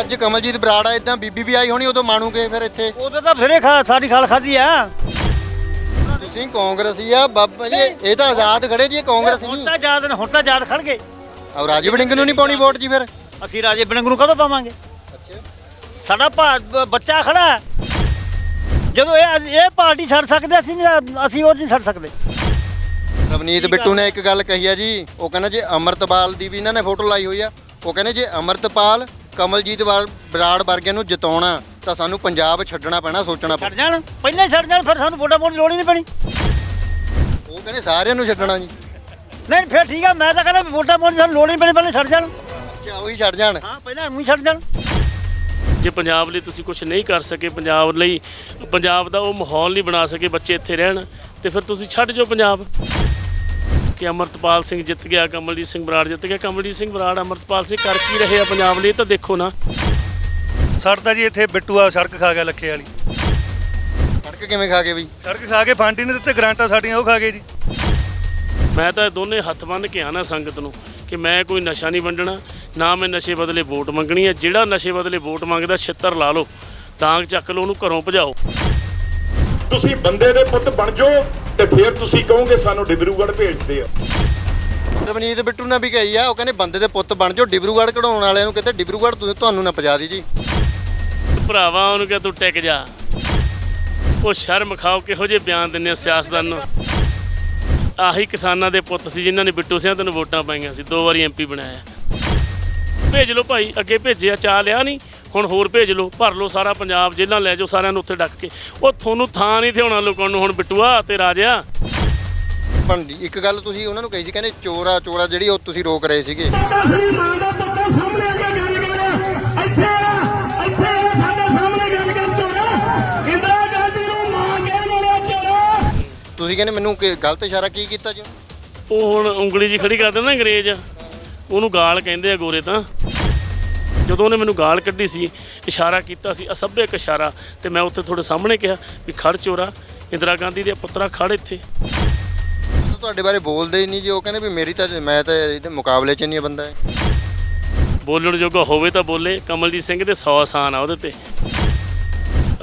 ਅੱਜ ਕਮਲਜੀਤ ਬਰਾੜ ਆ ਇਦਾਂ ਬੀਬੀ ਵੀ ਆਈ ਹੋਣੀ ਉਦੋਂ ਮਾਣੂਗੇ ਫਿਰ ਇੱਥੇ। ਉਦੋਂ ਤਾਂ ਫਿਰੇ ਖਾ ਸਾਡੀ ਖਾਲ ਖਾਦੀ ਆ। ਤੁਸੀਂ ਕਾਂਗਰਸੀ ਆ ਬਾਬਾ ਜੀ ਇਹ ਤਾਂ ਆਜ਼ਾਦ ਖੜੇ ਜੀ ਇਹ ਕਾਂਗਰਸ ਹੁਣ ਨਹੀਂ ਤਾਂ ਯਾਦ ਨੇ ਹੁਣ ਤਾਂ ਯਾਦ ਖੜ ਗਏ ਔਰ ਰਾਜੀਵ ਵੜਿੰਗ ਨੂੰ ਨਹੀਂ ਪਾਉਣੀ ਵੋਟ ਜੀ ਫਿਰ? ਅਸੀਂ ਰਾਜੇ ਬਿੰਗ ਨੂੰ ਕਦੋਂ ਪਾਵਾਂਗੇ? ਅੱਛਾ। ਸਾਡਾ ਭਾ- ਬੱਚਾ ਖੜਾ ਹੈ। ਜਦੋਂ ਇਹ ਇਹ ਪਾਰਟੀ ਛੱਡ ਸਕਦੇ ਅਸੀਂ ਨਹੀਂ ਅਸੀਂ ਉਹ ਨਹੀਂ ਛੱਡ ਸਕਦੇ। ਰਵਨੀਤ ਬਿੱਟੂ ਨੇ ਇੱਕ ਗੱਲ ਕਹੀ ਆ ਜੀ ਉਹ ਕਹਿੰਦਾ ਜੇ ਅਮਰਤਪਾਲ ਦੀ ਵੀ ਇਹਨਾਂ ਨੇ ਫੋਟੋ ਲਾਈ ਹੋਈ ਆ ਉਹ ਕਹਿੰਦੇ ਜੇ ਅਮਰਤਪਾਲ ਕਮਲਜੀਤ ਵਾਰ- ਬਰਾੜ ਵਰਗੇ ਨੂੰ ਜਿਤਾਉਣਾ ਤਾਂ ਸਾਨੂੰ ਪੰਜਾਬ ਛੱਡਣਾ ਪੈਣਾ ਸੋਚਣਾ ਛੱਡ ਪੈਣਾ ਜਾਣ ਪਹਿਲਾਂ ਹੀ ਛੱਡ ਜਾਣ ਫਿਰ ਸਾਨੂੰ ਵੋਟਾਂ ਪਾਉਣ ਦੀ ਲੋੜ ਹੀ ਨਹੀਂ ਪੈਣੀ। ਉਹ ਕਹਿੰਦੇ ਸਾਰਿਆਂ ਨੂੰ ਛੱਡਣਾ ਜੀ। ਨਹੀਂ ਫਿਰ ਠੀਕ ਆ ਮੈਂ ਤਾਂ ਕਹਿੰਦਾ ਵੋਟਾਂ ਪਾਉਣ ਦੀ ਸਾਨੂੰ ਲੋੜ ਹੀ ਨਹੀਂ ਪੈਣੀ ਪਹਿਲਾਂ ਛੱਡ ਜਾਣ। ਅੱਛਾ ਉਹੀ ਛੱਡ ਜਾਣ। ਹਾਂ ਪਹਿਲਾਂ ਉਹੀ ਛੱਡ ਜਾਣ। ਜੇ ਪੰਜਾਬ ਲਈ ਤੁਸੀਂ ਕੁਝ ਨਹੀਂ ਕਰ ਸਕੇ ਪੰਜਾਬ ਲਈ ਪੰਜਾਬ ਦਾ ਉਹ ਮਾਹੌਲ ਨਹੀਂ ਬਣਾ ਸਕੇ ਬੱਚੇ ਇੱਥੇ ਰਹਿਣ ਤੇ ਫਿਰ ਤੁਸੀਂ ਛੱਡ ਜਾਓ ਪੰਜਾਬ। ਕਿ ਅਮਰਤਪਾਲ ਸਿੰਘ ਜਿੱਤ ਗਿਆ ਕਮਲਜੀਤ ਸਿੰਘ ਬਰਾੜ ਜਿੱਤ ਗਿਆ। ਕਮਲਜੀਤ ਸਿੰਘ ਬਰਾੜ ਅਮਰਤਪਾਲ ਸਿੰਘ ਕਰ ਕੀ ਰਹੇ ਆ ਪੰਜਾਬ ਲਈ? ਤਾਂ ਦੇਖੋ ਨਾ। ਸੜਤਾ ਜੀ ਇੱਥੇ ਬਿੱਟੂਆ ਸੜਕ ਖਾ ਗਿਆ ਲੱਖੇ ਵਾਲੀ। ਸੜਕ ਕਿਵੇਂ ਖਾ ਕੇ ਬਈ? ਸੜਕ ਖਾ ਕੇ ਫੰਡ ਹੀ ਨਹੀਂ ਦਿੱਤੇ ਗਰਾਂਟਾਂ ਸਾਡੀਆਂ ਉਹ ਖਾ ਗਏ ਜੀ। ਮੈਂ ਤਾਂ ਦੋਨੇ ਹੱਥ ਬੰਨ੍ਹ ਕੇ ਆਣਾ ਸੰਗਤ ਨੂੰ ਕਿ ਮੈਂ ਕੋਈ ਨਸ਼ਾ ਨਹੀਂ ਵੰਡਣਾ ਨਾ ਮੈਂ ਨਸ਼ੇ ਬਦਲੇ ਵੋਟ ਮੰਗਣੀ ਹੈ ਜਿਹੜਾ ਨਸ਼ੇ ਬਦਲੇ ਵੋਟ ਮੰਗਦਾ ਛਿੱਤਰ ਲਾ ਲਓ ਡਾਂਗ ਚੱਕ ਲਓ ਉਹਨੂੰ ਘਰੋਂ ਭਜਾਓ। ਤੁਸੀਂ ਬੰਦੇ ਦੇ ਪੁੱਤ ਬਣ ਜਾਓ ਤੇ ਫਿਰ ਤੁਸੀਂ ਕਹੋਗੇ ਸਾਨੂੰ ਡਿਬਰੂਗੜ੍ਹ ਭੇਜਦੇ ਆ। ਰਵਨੀਤ ਬਿੱਟੂ ਨੇ ਵੀ ਕਹੀ ਆ ਉਹ ਕਹਿੰਦੇ ਬੰਦੇ ਦੇ ਪੁੱਤ ਬਣ ਜਾਓ ਡਿਬਰੂਗੜ੍ਹ ਕਢਾਉਣ ਵਾਲਿਆਂ ਨੂੰ ਕਿਤੇ ਡਿਬਰੂਗੜ੍ਹ ਤੁਸੀਂ ਤੁਹਾਨੂੰ ਨਾ ਪਜਾ ਦੀ ਜੀ। ਭਰਾਵਾ ਉਹਨੂੰ ਕਿਹਾ ਤੂੰ ਟਿਕ ਜਾ। ਉਹ ਸ਼ਰਮ ਖਾਓ ਕਿਹੋ ਜਿਹੇ ਬਿਆਨ ਦਿੰਦੇ ਆ ਸਿਆਸਤਦਾਨ ਨੂੰ। ਆਹੀ ਕਿਸਾਨਾਂ ਦੇ ਪੁੱਤ ਸੀ ਜਿਨ੍ਹਾਂ ਨੇ ਬਿੱਟੂ ਸਿੰਘ ਤੈਨੂੰ ਵੋਟਾਂ ਪਾਈਆਂ ਸੀ ਦੋ ਵਾਰੀ ਐਮਪੀ ਬਣਾਇਆ। ਭੇਜ ਲਓ ਭਾਈ ਅੱਗੇ ਭੇਜਿਆ ਚਾ ਲਿਆ ਨਹੀਂ। ਹੁਣ ਹੋਰ ਭੇਜ ਲਓ ਭਰ ਲਓ ਸਾਰਾ ਪੰਜਾਬ ਜੇਲ੍ਹਾਂ ਲੈ ਜਾਓ ਸਾਰਿਆਂ ਨੂੰ ਉੱਥੇ ਡੱਕ ਕੇ। ਉਹ ਤੁਹਾਨੂੰ ਥਾਂ ਨਹੀਂ ਥਿਆਉਣਾ ਲੁਕਾਉਣ ਨੂੰ ਹੁਣ ਬਿੱਟੂਆ ਤੇ ਰਾਜਾ ਪਰ ਇੱਕ ਗੱਲ ਤੁਸੀਂ ਉਹਨਾਂ ਨੂੰ ਕਹੀ ਸੀ ਕਹਿੰਦੇ ਚੋਰਾ ਚੋਰਾ ਜਿਹੜੀ ਉਹ ਤੁਸੀਂ ਰੋਕ ਰਹੇ ਸੀਗੇ। ਤੁਸੀਂ ਕਹਿੰਦੇ ਮੈਨੂੰ ਕਿ ਗਲਤ ਇਸ਼ਾਰਾ ਕੀ ਕੀਤਾ ਜੀ? ਉਹ ਹੁਣ ਉਂਗਲੀ ਜੀ ਖੜੀ ਕਰ ਦਿੰਦਾ ਅੰਗਰੇਜ਼। ਉਹਨੂੰ ਗਾਲ ਕਹਿੰਦੇ ਆ ਗੋਰੇ ਤਾਂ। ਜਦੋਂ ਉਹਨੇ ਮੈਨੂੰ ਗਾਲ ਕੱਢੀ ਸੀ ਇਸ਼ਾਰਾ ਕੀਤਾ ਸੀ ਅਸਭਿਅਕ ਇਸ਼ਾਰਾ ਤੇ ਮੈਂ ਉੱਥੇ ਤੁਹਾਡੇ ਸਾਹਮਣੇ ਕਿਹਾ ਵੀ ਖੜ ਚੋਰਾ ਇੰਦਰਾ ਗਾਂਧੀ ਦੇ ਪੁੱਤਰਾ ਖੜ ਇੱਥੇ। ਤੁਹਾਡੇ ਬਾਰੇ ਬੋਲਦੇ ਹੀ ਨਹੀਂ ਜੀ ਉਹ ਕਹਿੰਦੇ ਵੀ ਮੇਰੀ ਤਾਂ ਮੈਂ ਤਾਂ ਇਹਦੇ ਮੁਕਾਬਲੇ 'ਚ ਨਹੀਂ ਇਹ ਬੰਦਾ। ਹੈ ਬੋਲਣ ਜੋਗਾ ਹੋਵੇ ਤਾਂ ਬੋਲੇ ਕਮਲਜੀਤ ਸਿੰਘ ਦੇ 100 ਆਸਾਨ ਆ ਉਹਦੇ ਤੇ।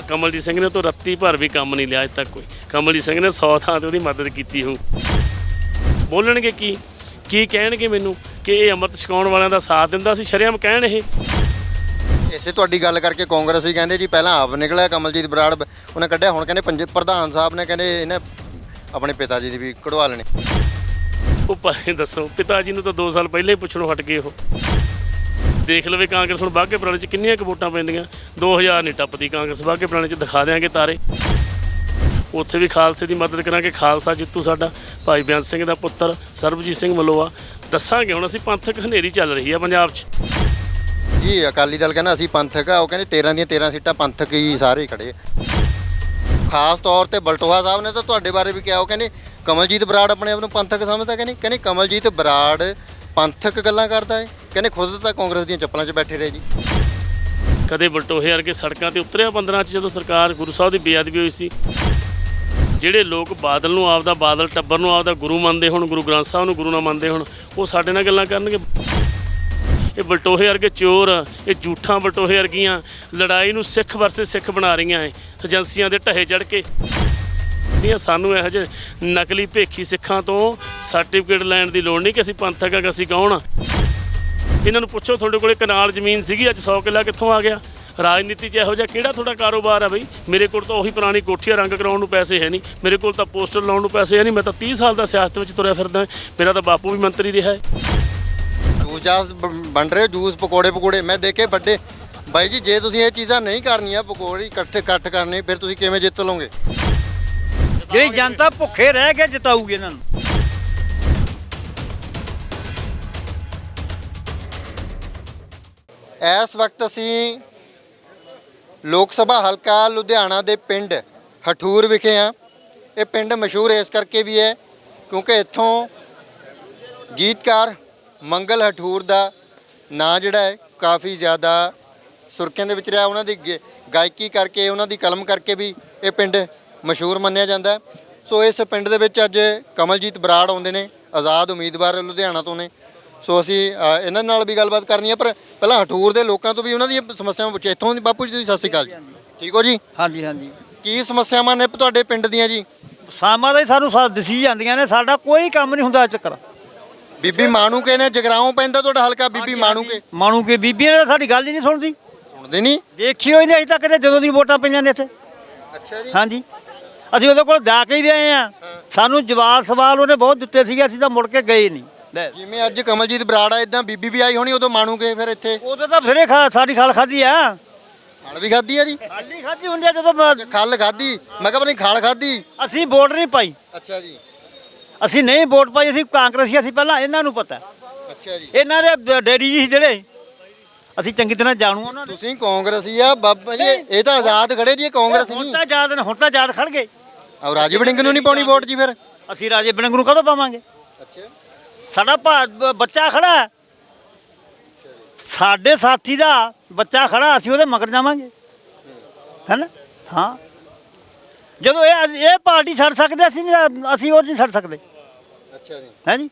ਕਮਲਜੀਤ ਸਿੰਘ ਨੇ ਤਾਂ ਰੱਤੀ ਭਰ ਵੀ ਕੰਮ ਨਹੀਂ ਲਿਆ ਅਜੇ ਤੱਕ ਕੋਈ। ਕਮਲਜੀਤ ਸਿੰਘ ਨੇ 100 ਥਾਂ ਤੇ ਉਹਦੀ ਮਦਦ ਕੀਤੀ ਹੋ ਬੋਲਣਗੇ ਕੀ? ਕੀ ਕਹਿਣਗੇ ਮੈਨੂੰ ਕਿ ਇਹ ਅੰਮ੍ਰਿਤ ਛਕਾਉਣ ਵਾਲਿਆਂ ਦਾ ਸਾਥ ਦਿੰਦਾ ਸੀ? ਸ਼ਰੇਆਮ ਕਹਿਣ ਇਹ। ਇਸੇ ਤੁਹਾਡੀ ਗੱਲ ਕਰਕੇ ਕਾਂਗਰਸੀ ਕਹਿੰਦੇ ਜੀ ਪਹਿਲਾਂ ਆਪ ਨਿਕਲਿਆ ਕਮਲਜੀਤ ਬਰਾੜ ਉਹਨੇ ਕੱਢਿਆ ਹੁਣ ਕਹਿੰਦੇ ਪੰਜ ਪ੍ਰਧਾਨ ਸਾਹਿਬ ਨੇ ਕਹਿੰਦੇ ਇਹਨੇ ਆਪਣੇ ਪਿਤਾ ਜੀ ਦੀ ਵੀ ਕਢਵਾ ਲੈਣੀ। ਉਹ ਭਾਵੇਂ ਦੱਸੋ ਪਿਤਾ ਜੀ ਨੂੰ ਤਾਂ 2 ਸਾਲ ਪਹਿਲਾਂ ਹੀ ਪੁੱਛਣੋਂ ਹਟ ਗਏ ਉਹ। ਦੇਖ ਲਵੇ ਕਾਂਗਰਸ ਹੁਣ ਬਾਗੇ ਪੁਰਾਣੇ ਚ ਕਿੰਨੀਆਂ ਕੁ ਵੋਟਾਂ ਪੈਂਦੀਆਂ। 2000 ਨਹੀਂ ਟੱਪਦੀ ਕਾਂਗਰਸ ਬਾਗੇ ਪੁਰਾਣੇ ਚ ਦਿਖਾ ਦਿਆਂਗੇ ਤਾਰੇ। ਉੱਥੇ ਵੀ ਖਾਲਸੇ ਦੀ ਮਦਦ ਕਰਾਂਗੇ। ਖਾਲਸਾ ਜਿੱਤੂ ਸਾਡਾ ਭਾਈ ਬਿਆਨ ਸਿੰਘ ਦਾ ਪੁੱਤਰ ਸਰਬਜੀਤ ਸਿੰਘ ਮਲੋਆ। ਦੱਸਾਂਗੇ ਹੁਣ ਅਸੀਂ ਪੰਥਕ ਹਨੇਰੀ ਚੱਲ ਰਹੀ ਆ ਪੰਜਾਬ 'ਚ। ਜੀ ਅਕਾਲੀ ਦਲ ਕਹਿੰਦਾ ਅਸੀਂ ਪੰਥਕ ਆ ਉਹ ਕਹਿੰਦੇ 13 ਦੀਆਂ 13 ਸੀਟਾਂ ਪੰਥਕ ਹੀ ਸਾਰੇ ਹੀ ਖੜੇ। ਖਾਸ ਤੌਰ ਤੇ ਬਲਟੋਹਾ ਸਾਹਿਬ ਨੇ ਤਾਂ ਤੁਹਾਡੇ ਬਾਰੇ ਵੀ ਕਿਹਾ ਉਹ ਕਹਿੰਦੇ ਕਮਲਜੀਤ ਬਰਾੜ ਆਪਣੇ ਆਪ ਨੂੰ ਪੰਥਕ ਸਮਝਦਾ ਕਹਿੰਦੇ ਕਹਿੰਦੇ ਕਮਲਜੀਤ ਬਰਾੜ ਪੰਥਕ ਗੱਲਾਂ ਕਰਦਾ ਹੈ। ਕਹਿੰਦੇ ਖੁਦ ਤਾਂ ਕਾਂਗਰਸ ਦੀਆਂ ਚੱਪਲਾਂ 'ਚ ਬੈਠੇ ਰਹੇ ਜੀ। ਕਦੇ ਬਲਟੋਹੇ ਵਰਗੇ ਸੜਕਾਂ ਤੇ ਉਤਰਿਆ 15 ਚ ਜਦੋਂ ਸਰਕਾਰ ਗੁਰੂ ਸਾਹਿਬ ਦੀ ਬੇਅਦਬੀ ਹੋਈ ਸੀ। ਜਿਹੜੇ ਲੋਕ ਬਾਦਲ ਨੂੰ ਆਪਦਾ ਬਾਦਲ, ਟੱਬਰ ਨੂੰ ਆਪਦਾ ਗੁਰੂ ਮੰਨਦੇ ਹੁਣ, ਗੁਰੂ ਗ੍ਰੰਥ ਸਾਹਿਬ ਨੂੰ ਗੁਰੂ ਨਾ ਮੰਨਦੇ ਹੁਣ, ਉਹ ਸਾਡੇ ਨਾਲ ਗੱਲਾਂ ਕਰਨਗੇ। ਇਹ ਬਲਟੋਹੇ ਵਰਗੇ ਚੋਰ, ਇਹ ਝੂਠਾਂ ਬਲਟੋਹੇ ਵਰਗੀਆਂ ਲੜਾਈ ਨੂੰ ਸਿੱਖ ਵਰਸੇ ਸਿੱਖ ਬਣਾ ਰਹੀਆਂ ਐ, ਏਜੰਸੀਆਂ ਦੇ ਢਹੇ ਚੜ ਕੇ। ਦੀਆਂ ਸਾਨੂੰ ਇਹੋ ਜਿਹੇ ਨਕਲੀ ਭੇਖੀ ਸਿੱਖਾਂ ਤੋਂ ਸਰਟੀਫਿਕੇਟ ਲੈਣ ਦੀ ਲੋੜ ਨਹੀਂ ਕਿ ਅਸੀਂ ਪੰਥਕ ਆ ਕਿ ਅਸੀਂ ਕੌਣ ਆ। ਇਹਨਾਂ ਨੂੰ ਪੁੱਛੋ, ਤੁਹਾਡੇ ਕੋਲੇ ਕਨਾਲ ਜ਼ਮੀਨ ਸੀਗੀ, ਅੱਜ 100 ਕਿੱਲਾ ਕਿੱਥੋਂ ਆ ਗਿਆ? ਰਾਜਨੀਤੀ 'ਚ ਇਹੋ ਜਿਹਾ ਕਿਹੜਾ ਤੁਹਾਡਾ ਕਾਰੋਬਾਰ ਆ ਬਈ? ਮੇਰੇ ਕੋਲ ਤਾਂ ਉਹੀ ਪੁਰਾਣੀ ਕੋਠੀਆਂ ਰੰਗ ਕਰਾਉਣ ਨੂੰ ਪੈਸੇ ਹੈ ਨਹੀਂ। ਮੇਰੇ ਕੋਲ ਤਾਂ ਪੋਸਟਰ ਲਾਉਣ ਨੂੰ ਪੈਸੇ ਹੈ ਨਹੀਂ। ਮੈਂ ਤਾਂ 30 ਸਾਲ ਦਾ ਸਿਆਸਤ ਵਿੱਚ ਤੁਰਿਆ ਫਿਰਦਾ ਮੇਰਾ ਤਾਂ ਬਾਪੂ ਵੀ ਮੰਤਰੀ ਰਿਹਾ ਹੈ। ਜੂਸ ਜਾਸ ਬ- ਵੰਡ ਰਹੇ ਹੋ, ਜੂਸ ਪਕੌੜੇ ਪਕੌੜੇ। ਮੈਂ ਦੇਖੇ ਵੱਡੇ। ਬਾਈ ਜੀ ਜੇ ਤੁਸੀਂ ਇਹ ਚੀਜ਼ਾਂ ਨਹੀਂ ਕਰਨੀਆਂ ਪਕੌੜੇ ਇਕੱਠੇ ਕੱਟ ਕਰਨੇ ਫਿਰ ਤੁਸੀਂ ਕਿਵੇਂ ਜਿੱਤ ਲਓਗੇ? ਜਿਹੜੀ ਜਨਤਾ ਭੁੱਖੇ ਰਹਿ ਕੇ ਜਿਤਾਊਗੀ ਇਹਨਾਂ ਨੂੰ। ਇਸ ਵਕਤ ਅਸੀਂ ਲੋਕ ਸਭਾ ਹਲਕਾ ਲੁਧਿਆਣਾ ਦੇ ਪਿੰਡ ਹਠੂਰ ਵਿਖੇ ਆ। ਇਹ ਪਿੰਡ ਮਸ਼ਹੂਰ ਇਸ ਕਰਕੇ ਵੀ ਹੈ ਕਿਉਂਕਿ ਇੱਥੋਂ ਗੀਤਕਾਰ ਮੰਗਲ ਹਠੂਰ ਦਾ ਨਾਂ ਜਿਹੜਾ ਹੈ ਕਾਫੀ ਜ਼ਿਆਦਾ ਸੁਰਖੀਆਂ ਦੇ ਵਿੱਚ ਰਿਹਾ। ਉਹਨਾਂ ਦੀ ਗੇ- ਗਾਇਕੀ ਕਰਕੇ, ਉਹਨਾਂ ਦੀ ਕਲਮ ਕਰਕੇ ਵੀ ਇਹ ਪਿੰਡ ਮਸ਼ਹੂਰ ਮੰਨਿਆ ਜਾਂਦਾ ਸੋ ਇਸ ਪਿੰਡ ਦੇ ਵਿੱਚ ਅੱਜ ਕਮਲਜੀਤ ਬਰਾੜ ਆਉਂਦੇ ਨੇ, ਆਜ਼ਾਦ ਉਮੀਦਵਾਰ ਲੁਧਿਆਣਾ ਤੋਂ ਨੇ। ਸੋ ਅਸੀਂ ਅ, ਇਹਨਾਂ ਨਾਲ ਵੀ ਗੱਲਬਾਤ ਕਰਨੀ ਹੈ ਪਰ ਪਹਿਲਾਂ ਹਟੂਰ ਦੇ ਲੋਕਾਂ ਤੋਂ ਵੀ ਉਹਨਾਂ ਦੀਆਂ ਸਮੱਸਿਆਵਾਂ ਪੁੱਛੇ ਇੱਥੋਂ ਦੀ ਬਾਪੂ ਜੀ ਤੁਸੀਂ ਸਤਿ ਸ਼੍ਰੀ ਅਕਾਲ ਜੀ। ਠੀਕ ਹੋ ਜੀ? ਹਾਂਜੀ ਹਾਂਜੀ। ਕੀ ਸਮੱਸਿਆਵਾਂ ਨੇ ਤੁਹਾਡੇ ਪਿੰਡ ਦੀਆਂ ਜੀ? ਸਾਮਾਂ ਦਾ ਹੀ ਸਾਨੂੰ ਸਾ ਦਿਸੀ ਜਾਂਦੀਆਂ ਨੇ ਸਾਡਾ ਕੋਈ ਕੰਮ ਨਹੀਂ ਹੁੰਦਾ ਤੱਕ। ਬੀਬੀ ਮਾਣੂਕੇ ਨੇ ਜਗਰਾਉਂ ਪੈਂਦਾ ਤੁਹਾਡਾ ਹਲਕਾ ਬੀਬੀ ਮਾਣੂਕੇ? ਮਾਣੂ ਕੇ ਬੀਬੀਆਂ ਨੇ ਤਾਂ ਸਾਡੀ ਗੱਲ ਹੀ ਨਹੀਂ ਸੁਣਦੀ। ਸੁਣਦੇ ਨਹੀਂ? ਦੇਖੀ ਹੋਈ ਨਹੀਂ ਅਜੇ ਤੱਕ ਤੇ ਜਦੋਂ ਦੀ ਵੋਟਾਂ ਪਈਆਂ ਨੇ ਇੱਥੇ। ਅੱਛਾ ਜੀ। ਹਾਂਜੀ। ਅਸੀਂ ਉਹਦੇ ਕੋਲ ਜਾ ਕੇ ਹੀ ਆਏ ਆ ਸਾਨੂੰ ਜਵਾਬ ਸਵਾਲ ਉਹਨੇ ਬਹੁਤ ਦਿੱਤੇ ਸੀਗੇ ਅਸੀਂ ਤਾਂ ਮੁੜ ਕੇ ਗਏ ਨਹੀਂ। ਜਿਵੇਂ ਅੱਜ ਕਮਲਜੀਤ ਬਰਾੜ ਆ ਇਦਾਂ ਬੀਬੀ ਵੀ ਆਈ ਹੋਣੀ ਉਦੋਂ ਮਾਣੂਕੇ ਫਿਰ ਇੱਥੇ। ਉਦੋਂ ਤਾਂ ਫਿਰੇ ਖਾ ਸਾਡੀ ਖਾਲ ਖਾਦੀ ਆ। ਖਾਲ ਵੀ ਖਾਦੀ ਆ ਜੀ? ਖਾਲੀ ਖਾਦੀ ਹੁੰਦੀ ਆ ਜਦੋਂ ਮ- ਖੱਲ ਖਾਦੀ ਮੈਂ ਕਿਹਾ ਪਤਾ ਨਹੀਂ ਖਾਲ ਖਾਦੀ ਅਸੀਂ ਵੋਟ ਨਹੀਂ ਪਾਈ। ਅੱਛਾ ਜੀ। ਅਸੀਂ ਨਹੀਂ ਵੋਟ ਪਾਈ ਅਸੀਂ ਕਾਂਗਰਸੀ ਅਸੀਂ ਪਹਿਲਾਂ ਇਹਨਾਂ ਨੂੰ ਪਤਾ। ਅੱਛਾ ਜੀ। ਇਹਨਾਂ ਦੇ ਡ- ਡੈਡੀ ਜੀ ਸੀ ਜਿਹੜੇ। ਅਸੀਂ ਚੰਗੀ ਤਰ੍ਹਾਂ ਜਾਣੂ ਉਹਨਾਂ ਦੇ। ਤੁਸੀਂ ਕਾਂਗਰਸੀ ਆ ਬਾਬਾ ਜੀ ਇਹ ਤਾਂ ਆਜ਼ਾਦ ਖੜੇ ਜੀ ਇਹ ਕਾਂਗਰਸ ਹੁਣ ਨਹੀਂ। ਤਾਂ ਯਾਦ ਹੁਣ ਤਾਂ ਯਾਦ ਖੜ ਗਏ। ਔਰ ਰਾਜੀਵ ਵੜਿੰਗ ਨੂੰ ਨਹੀਂ ਪਾਉਣੀ ਵੋਟ ਜੀ ਫਿਰ? ਅਸੀਂ ਰਾਜੇ ਬਿੰਗ ਨੂੰ ਕਦੋਂ ਪਾਵਾਂਗੇ? ਸਾਡਾ ਬ- ਬੱਚਾ ਖੜਾ ਹੈ। ਸਾਡੇ ਸਾਥੀ ਦਾ ਬੱਚਾ ਖੜਾ ਅਸੀਂ ਉਹਦੇ ਮਗਰ ਜਾਵਾਂਗੇ। ਹੈਨਾ? ਹਾਂ। ਜਦੋਂ ਇਹ ਇਹ ਪਾਰਟੀ ਛੱਡ ਸਕਦੇ ਅਸੀਂ ਨਹੀਂ ਅਸੀਂ ਉਹ ਨਹੀਂ ਛੱਡ ਸਕਦੇ। ਅੱਛਾ ਜੀ। ਹੈ ਜੀ?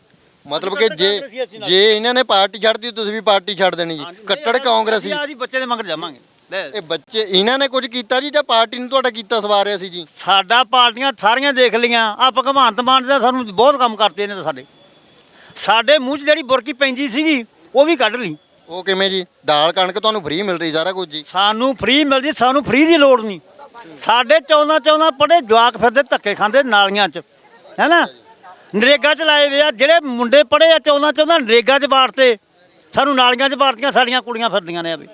ਮਤਲਬ ਕਿ ਜੇ ਜੇ ਇਹਨਾਂ ਨੇ ਪਾਰਟੀ ਛੱਡਦੀ ਤੁਸੀਂ ਵੀ ਪਾਰਟੀ ਛੱਡ ਦੇਣੀ ਜੀ। ਕੱਟੜ ਕਾਂਗਰਸੀ। ਅਸੀਂ ਬੱਚੇ ਦੇ ਮਗਰ ਜਾਵਾਂਗੇ। ਲੈ। ਇਹ ਬੱਚੇ ਇਹਨਾਂ ਨੇ ਕੁਝ ਕੀਤਾ ਜੀ ਜਾਂ ਪਾਰਟੀ ਨੂੰ ਤੁਹਾਡਾ ਕੀਤਾ ਸਵਾਰਿਆ ਸੀ ਜੀ? ਸਾਡਾ ਪਾਰਟੀਆਂ ਸਾਰੀਆਂ ਦੇਖ ਲਈਆਂ। ਆ ਭਗਵੰਤ ਮਾਨ ਦਾ ਸਾਨੂੰ ਬਹੁਤ ਕੰਮ ਕਰਤੇ ਨੇ ਸਾਡੇ। ਸਾਡੇ ਮੂੰਹ 'ਚ ਜਿਹੜੀ ਬੁਰਕੀ ਪੈਂਦੀ ਸੀਗੀ ਉਹ ਵੀ ਕੱਢ ਲਈ। ਉਹ ਕਿਵੇਂ ਜੀ? ਦਾਲ ਕਣਕ ਤੁਹਾਨੂੰ ਫ੍ਰੀ ਮਿਲ ਰਹੀ ਸਾਰਾ ਕੁਝ ਜੀ। ਸਾਨੂੰ ਫ੍ਰੀ ਮਿਲਦੀ ਸਾਨੂੰ ਫ੍ਰੀ ਦੀ ਲੋੜ ਨਹੀਂ। ਸਾਡੇ 14 14 ਪੜੇ ਜਵਾਕ ਫਿਰਦੇ ਧੱਕੇ ਖਾਂਦੇ ਨਾਲੀਆਂ 'ਚ। ਹੈਨਾ ਨਰੇਗਾ 'ਚ ਲਾਏ ਵੇ ਆ ਜਿਹੜੇ ਮੁੰਡੇ ਪੜੇ ਆ 14 14 ਨਰੇਗਾ 'ਚ ਬਾੜਤੇ ਸਾਨੂੰ ਨਾਲੀਆਂ 'ਚ ਬਾੜਤੀਆਂ ਸਾਡੀਆਂ ਕੁੜੀਆਂ ਫਿਰਦੀਆਂ ਨੇ ਆ ਵੀ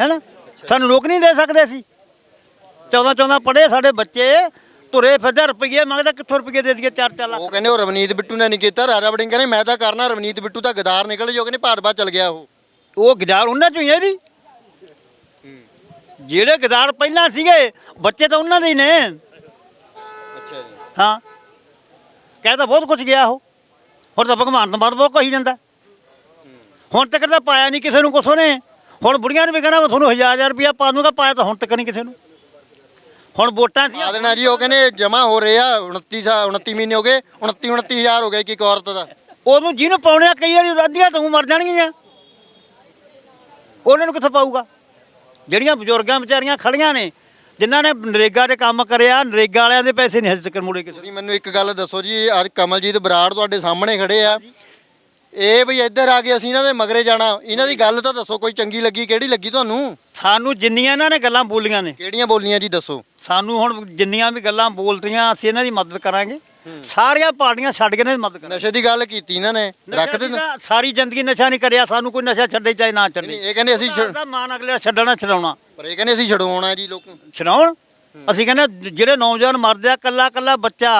ਹੈਨਾ ਸਾਨੂੰ ਰੋਕ ਨਹੀਂ ਦੇ ਸਕਦੇ ਅਸੀਂ। 14 14 ਪੜੇ ਸਾਡੇ ਬੱਚੇ ਤੁਰੇ ਫਿਰਦੇ ਰੁਪਈਏ ਮੰਗਦਾ ਕਿੱਥੋਂ ਰੁਪਈਏ ਦੇ ਦਈਏ 4 4 ਲੱਖ? ਉਹ ਕਹਿੰਦੇ ਉਹ ਰਵਨੀਤ ਬਿੱਟੂ ਨੇ ਨਹੀਂ ਕੀਤਾ ਰਾਜਾ ਵੜਿੰਗ ਕਹਿੰਦੇ ਮੈਂ ਤਾਂ ਕਰਨਾ ਰਵਨੀਤ ਬਿੱਟੂ ਤਾਂ ਗਦਾਰ ਨਿਕਲ ਜੋ ਕਹਿੰਦੇ ਭਾਜਪਾ ਚਲ ਗਿਆ ਉਹ। ਉਹ ਗਦਾਰ ਉਹਨਾਂ ਚੋਂ ਹੀ ਹੈ ਵੀ ਜਿਹੜੇ ਗਦਾਰ ਪਹਿਲਾਂ ਸੀਗੇ ਬੱਚੇ ਤਾਂ ਉਹਨਾਂ ਦੇ ਹੀ ਨੇ। ਅੱਛਾ ਜੀ। ਹਾਂ। ਕਹਿ ਤਾਂ ਬਹੁਤ ਕੁਝ ਗਿਆ ਉਹ। ਹੁਣ ਤਾਂ ਭਗਵਾਨ ਤੋਂ ਬਾਅਦ ਬਹੁਤ ਕਹੀ ਜਾਂਦਾ। ਹੁਣ ਤੱਕ ਤਾਂ ਪਾਇਆ ਨਹੀਂ ਕਿਸੇ ਨੂੰ ਕੁਛ ਉਹਨੇ। ਹੁਣ ਬੁੜੀਆਂ ਨੂੰ ਵੀ ਕਹਿੰਦਾ ਮੈਂ ਤੁਹਾਨੂੰ ਹਜ਼ਾਰ ਹਜ਼ਾਰ ਰੁਪਇਆ ਪਾ ਦੂੰਗਾ ਪਾਇਆ ਤਾਂ ਹੁਣ ਤੱਕ ਨਹੀਂ ਕਿਸੇ ਨੂੰ। ਹੁਣ ਵੋਟਾਂ ਸੀ। ਆ ਦੇਣਾ ਜੀ ਉਹ ਕਹਿੰਦੇ ਜਮਾ ਹੋ ਰਹੇ ਆ 29 ਸਾ 29 ਮਹੀਨੇ ਹੋ ਗਏ 29 29000 ਹੋ ਗਏ ਇੱਕ ਇੱਕ ਔਰਤ ਦਾ। ਉਹਨੂੰ ਜਿਹਨੂੰ ਪਾਉਣੇ ਆ ਕਈ ਵਾਰੀ ਅੱਧੀਆਂ ਤੋਂ ਮਰ ਜਾਣਗੀਆਂ। ਉਹਨਾਂ ਨੂੰ ਕਿੱਥੋਂ ਪਾਊਗਾ? ਜਿਹੜੀਆਂ ਬਜ਼ੁਰਗਾਂ ਵਿਚਾਰੀਆਂ ਖੜੀਆਂ ਨੇ ਜਿਨ੍ਹਾਂ ਨੇ ਨਰੇਗਾ ਦੇ ਕੰਮ ਕਰਿਆ ਨਰੇਗਾ ਵਾਲਿਆਂ ਦੇ ਪੈਸੇ ਨਹੀਂ ਹਜੇ ਤੱਕ ਮੁੜੇ ਕਿਸੇ ਤੁਸੀਂ ਮੈਨੂੰ ਇੱਕ ਗੱਲ ਦੱਸੋ ਜੀ ਅੱਜ ਕਮਲਜੀਤ ਬਰਾੜ ਤੁਹਾਡੇ ਸਾਹਮਣੇ ਖੜੇ ਆ। ਇਹ ਵੀ ਇੱਧਰ ਆ ਕੇ ਅਸੀਂ ਇਹਨਾਂ ਦੇ ਮਗਰੇ ਜਾਣਾ। ਇਹਨਾਂ ਦੀ ਗੱਲ ਤਾਂ ਦੱਸੋ ਕੋਈ ਚੰਗੀ ਲੱਗੀ ਕਿਹੜੀ ਲੱਗੀ ਤੁਹਾਨੂੰ? ਸਾਨੂੰ ਜਿੰਨੀਆਂ ਇਹਨਾਂ ਨੇ ਗੱਲਾਂ ਬੋਲੀਆਂ ਨੇ। ਕਿਹੜੀਆਂ ਬੋਲੀਆਂ ਜੀ ਦੱਸੋ। ਸਾਨੂੰ ਹੁਣ ਜਿੰਨੀਆਂ ਵੀ ਗੱਲਾਂ ਬੋਲਦੀਆਂ ਅਸੀਂ ਇਹਨਾਂ ਦੀ ਮਦਦ ਕਰਾਂਗੇ। ਸਾਰੀਆਂ ਪਾਰਟੀਆਂ ਛੱਡ ਕੇ ਇਹਨਾਂ ਦੀ ਮਦਦ ਕਰਾਂਗੇ। ਨਸ਼ੇ ਦੀ ਗੱਲ ਕੀਤੀ ਇਹਨਾਂ ਨੇ। ਰੱਖ ਦੇ ਸਾਰੀ ਜ਼ਿੰਦਗੀ ਨਸ਼ਾ ਨਹੀਂ ਕਰਿਆ ਸਾਨੂੰ ਕੋਈ ਨਸ਼ਾ ਛੱਡੇ ਚਾਹੇ ਨਾ ਛੱਡੇ। ਇਹ ਕਹਿੰਦੇ ਅਸੀਂ ਮਾਨ ਅਗਲੇ ਛੱਡਣਾ ਛਡਾਉਣਾ। ਪਰ ਇਹ ਕਹਿੰਦੇ ਅਸੀਂ ਛਡਵਾਉਣਾ ਜੀ ਲੋਕ ਛਡਾਉਣ? ਅਸੀਂ ਕਹਿੰਦੇ ਜਿਹੜੇ ਨੌਜਵਾਨ ਮਰਦੇ ਆ ਕੱਲਾ ਕੱਲਾ ਬੱਚਾ